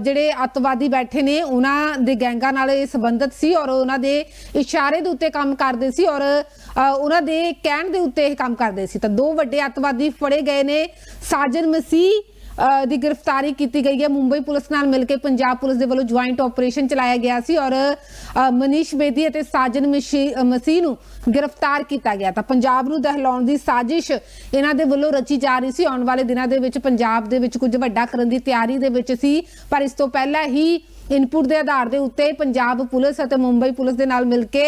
ਜਿਹੜੇ ਅੱਤਵਾਦੀ ਬੈਠੇ ਨੇ, ਉਹਨਾਂ ਦੇ ਗੈਂਗਾਂ ਨਾਲ ਇਹ ਸੰਬੰਧਿਤ ਸੀ ਔਰ ਉਹਨਾਂ ਦੇ ਇਸ਼ਾਰੇ ਦੇ ਉੱਤੇ ਕੰਮ ਕਰਦੇ ਸੀ ਔਰ ਉਹਨਾਂ ਦੇ ਕਹਿਣ ਦੇ ਉੱਤੇ ਇਹ ਕੰਮ ਕਰਦੇ ਸੀ ਤਾਂ ਦੋ ਵੱਡੇ ਅੱਤਵਾਦੀ ਫੜੇ ਗਏ ਨੇ, ਸਾਜਨ ਮਸੀਹ ਦੀ ਗ੍ਰਿਫਤਾਰੀ ਕੀਤੀ ਗਈ ਹੈ। ਮੁੰਬਈ ਪੁਲਿਸ ਨਾਲ ਮਿਲ ਕੇ ਪੰਜਾਬ ਪੁਲਿਸ ਦੇ ਵੱਲੋਂ ਜੁਆਇੰਟ ਆਪਰੇਸ਼ਨ ਚਲਾਇਆ ਗਿਆ ਸੀ ਔਰ ਮਨੀਸ਼ ਬੇਦੀ ਅਤੇ ਸਾਜਨ ਮਸ਼ੀ- ਮਸੀਹ ਨੂੰ ਗ੍ਰਿਫਤਾਰ ਕੀਤਾ ਗਿਆ ਤਾਂ ਪੰਜਾਬ ਨੂੰ ਦਹਿਲਾਉਣ ਦੀ ਸਾਜ਼ਿਸ਼ ਇਹਨਾਂ ਦੇ ਵੱਲੋਂ ਰਚੀ ਜਾ ਰਹੀ ਸੀ। ਆਉਣ ਵਾਲੇ ਦਿਨਾਂ ਦੇ ਵਿੱਚ ਪੰਜਾਬ ਦੇ ਵਿੱਚ ਕੁਝ ਵੱਡਾ ਕਰਨ ਦੀ ਤਿਆਰੀ ਦੇ ਵਿੱਚ ਸੀ, ਪਰ ਇਸ ਤੋਂ ਪਹਿਲਾਂ ਹੀ ਇਨਪੁਟ ਦੇ ਆਧਾਰ ਦੇ ਉੱਤੇ ਪੰਜਾਬ ਪੁਲਿਸ ਅਤੇ ਮੁੰਬਈ ਪੁਲਿਸ ਦੇ ਨਾਲ ਮਿਲ ਕੇ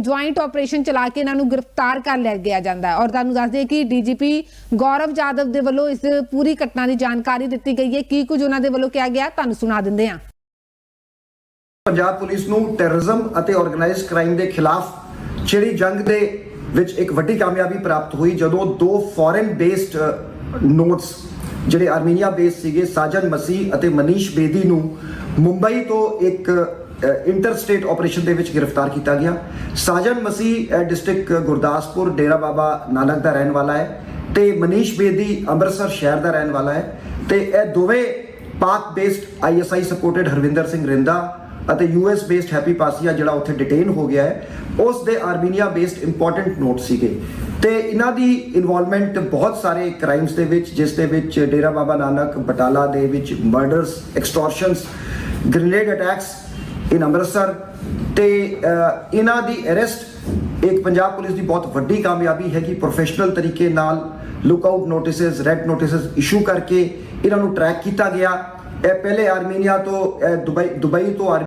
ਜੁਆਇੰਟ ਆਪਰੇਸ਼ਨ ਚਲਾ ਕੇ ਇਹਨਾਂ ਨੂੰ ਗ੍ਰਿਫਤਾਰ ਕਰ ਲਿਆ ਗਿਆ ਜਾਂਦਾ ਹੈ। ਔਰ ਤੁਹਾਨੂੰ ਦੱਸ ਦਈਏ ਕਿ ਡੀਜੀਪੀ ਗੌਰਵ ਜਾਦਵ ਦੇ ਵੱਲੋਂ ਇਸ ਪੂਰੀ ਘਟਨਾ ਦੀ ਜਾਣਕਾਰੀ ਦਿੱਤੀ ਗਈ ਹੈ। ਕੀ ਕੁਝ ਉਹਨਾਂ ਦੇ ਵੱਲੋਂ ਕਿਹਾ ਗਿਆ, ਤੁਹਾਨੂੰ ਸੁਣਾ ਦਿੰਦੇ ਹਾਂ।
ਪੰਜਾਬ ਪੁਲਿਸ ਨੂੰ ਟੈਰਰਿਜ਼ਮ ਅਤੇ ਆਰਗੇਨਾਈਜ਼ਡ ਕ੍ਰਾਈਮ ਦੇ ਖਿਲਾਫ ਛਿੜੀ ਜੰਗ ਦੇ ਵਿੱਚ ਇੱਕ ਵੱਡੀ ਕਾਮਯਾਬੀ ਪ੍ਰਾਪਤ ਹੋਈ, ਜਦੋਂ ਦੋ ਫੋਰਨ ਬੇਸਡ ਨੋਟਸ ਜਿਹੜੇ ਆਰਮੀਨੀਆ ਬੇਸ ਸੀਗੇ, ਸਾਜਨ ਮਸੀਹ ਅਤੇ ਮਨੀਸ਼ ਬੇਦੀ ਨੂੰ ਮੁੰਬਈ ਤੋਂ ਇੱਕ ਇੰਟਰ ਸਟੇਟ ਆਪਰੇਸ਼ਨ ਦੇ ਵਿੱਚ ਗ੍ਰਿਫਤਾਰ ਕੀਤਾ ਗਿਆ। ਸਾਜਨ ਮਸੀਹ ਡਿਸਟ੍ਰਿਕਟ ਗੁਰਦਾਸਪੁਰ, ਡੇਰਾ ਬਾਬਾ ਨਾਨਕ ਦਾ ਰਹਿਣ ਵਾਲਾ ਹੈ ਤੇ ਮਨੀਸ਼ ਬੇਦੀ ਅੰਮ੍ਰਿਤਸਰ ਸ਼ਹਿਰ ਦਾ ਰਹਿਣ ਵਾਲਾ ਹੈ ਤੇ ਇਹ ਦੋਵੇਂ Pak based ISI supported Harvinder Singh Rinda ਅਤੇ ਯੂਐਸ ਬੇਸਡ ਹੈਪੀ ਪਾਸੀਆ ਜਿਹੜਾ ਉੱਥੇ ਡਿਟੇਨ ਹੋ ਗਿਆ ਹੈ। ਉਸ ਦੇ ਆਰਮੀਨੀਆ ਬੇਸਡ ਇੰਪੋਰਟੈਂਟ ਨੋਟ ਸੀਗੇ। ਤੇ ਇਹਨਾਂ ਦੀ ਇਨਵੋਲਵਮੈਂਟ ਬਹੁਤ ਸਾਰੇ ਕ੍ਰਾਈਮਸ ਦੇ ਵਿੱਚ, ਜਿਸ ਦੇ ਵਿੱਚ ਡੇਰਾ ਬਾਬਾ ਨਾਨਕ, ਬਟਾਲਾ ਦੇ ਵਿੱਚ murders extortions grenade attacks in Amritsar ਤੇ ਇਹਨਾਂ ਦੀ ਅਰੈਸਟ ਇੱਕ ਪੰਜਾਬ ਪੁਲਿਸ ਦੀ ਬਹੁਤ ਵੱਡੀ ਕਾਮਯਾਬੀ ਹੈ ਕਿ ਪ੍ਰੋਫੈਸ਼ਨਲ ਤਰੀਕੇ ਨਾਲ look out notices red notices issue ਕਰਕੇ ਇਹਨਾਂ ਨੂੰ ਟਰੈਕ ਕੀਤਾ ਗਿਆ। ਇਹ ਪਹਿਲੇ ਆਰਮੀਨੀਆ ਤੋਂ, ਇਹ ਦੁਬਈ ਦੁਬਈ ਤੋਂ ਆਰ-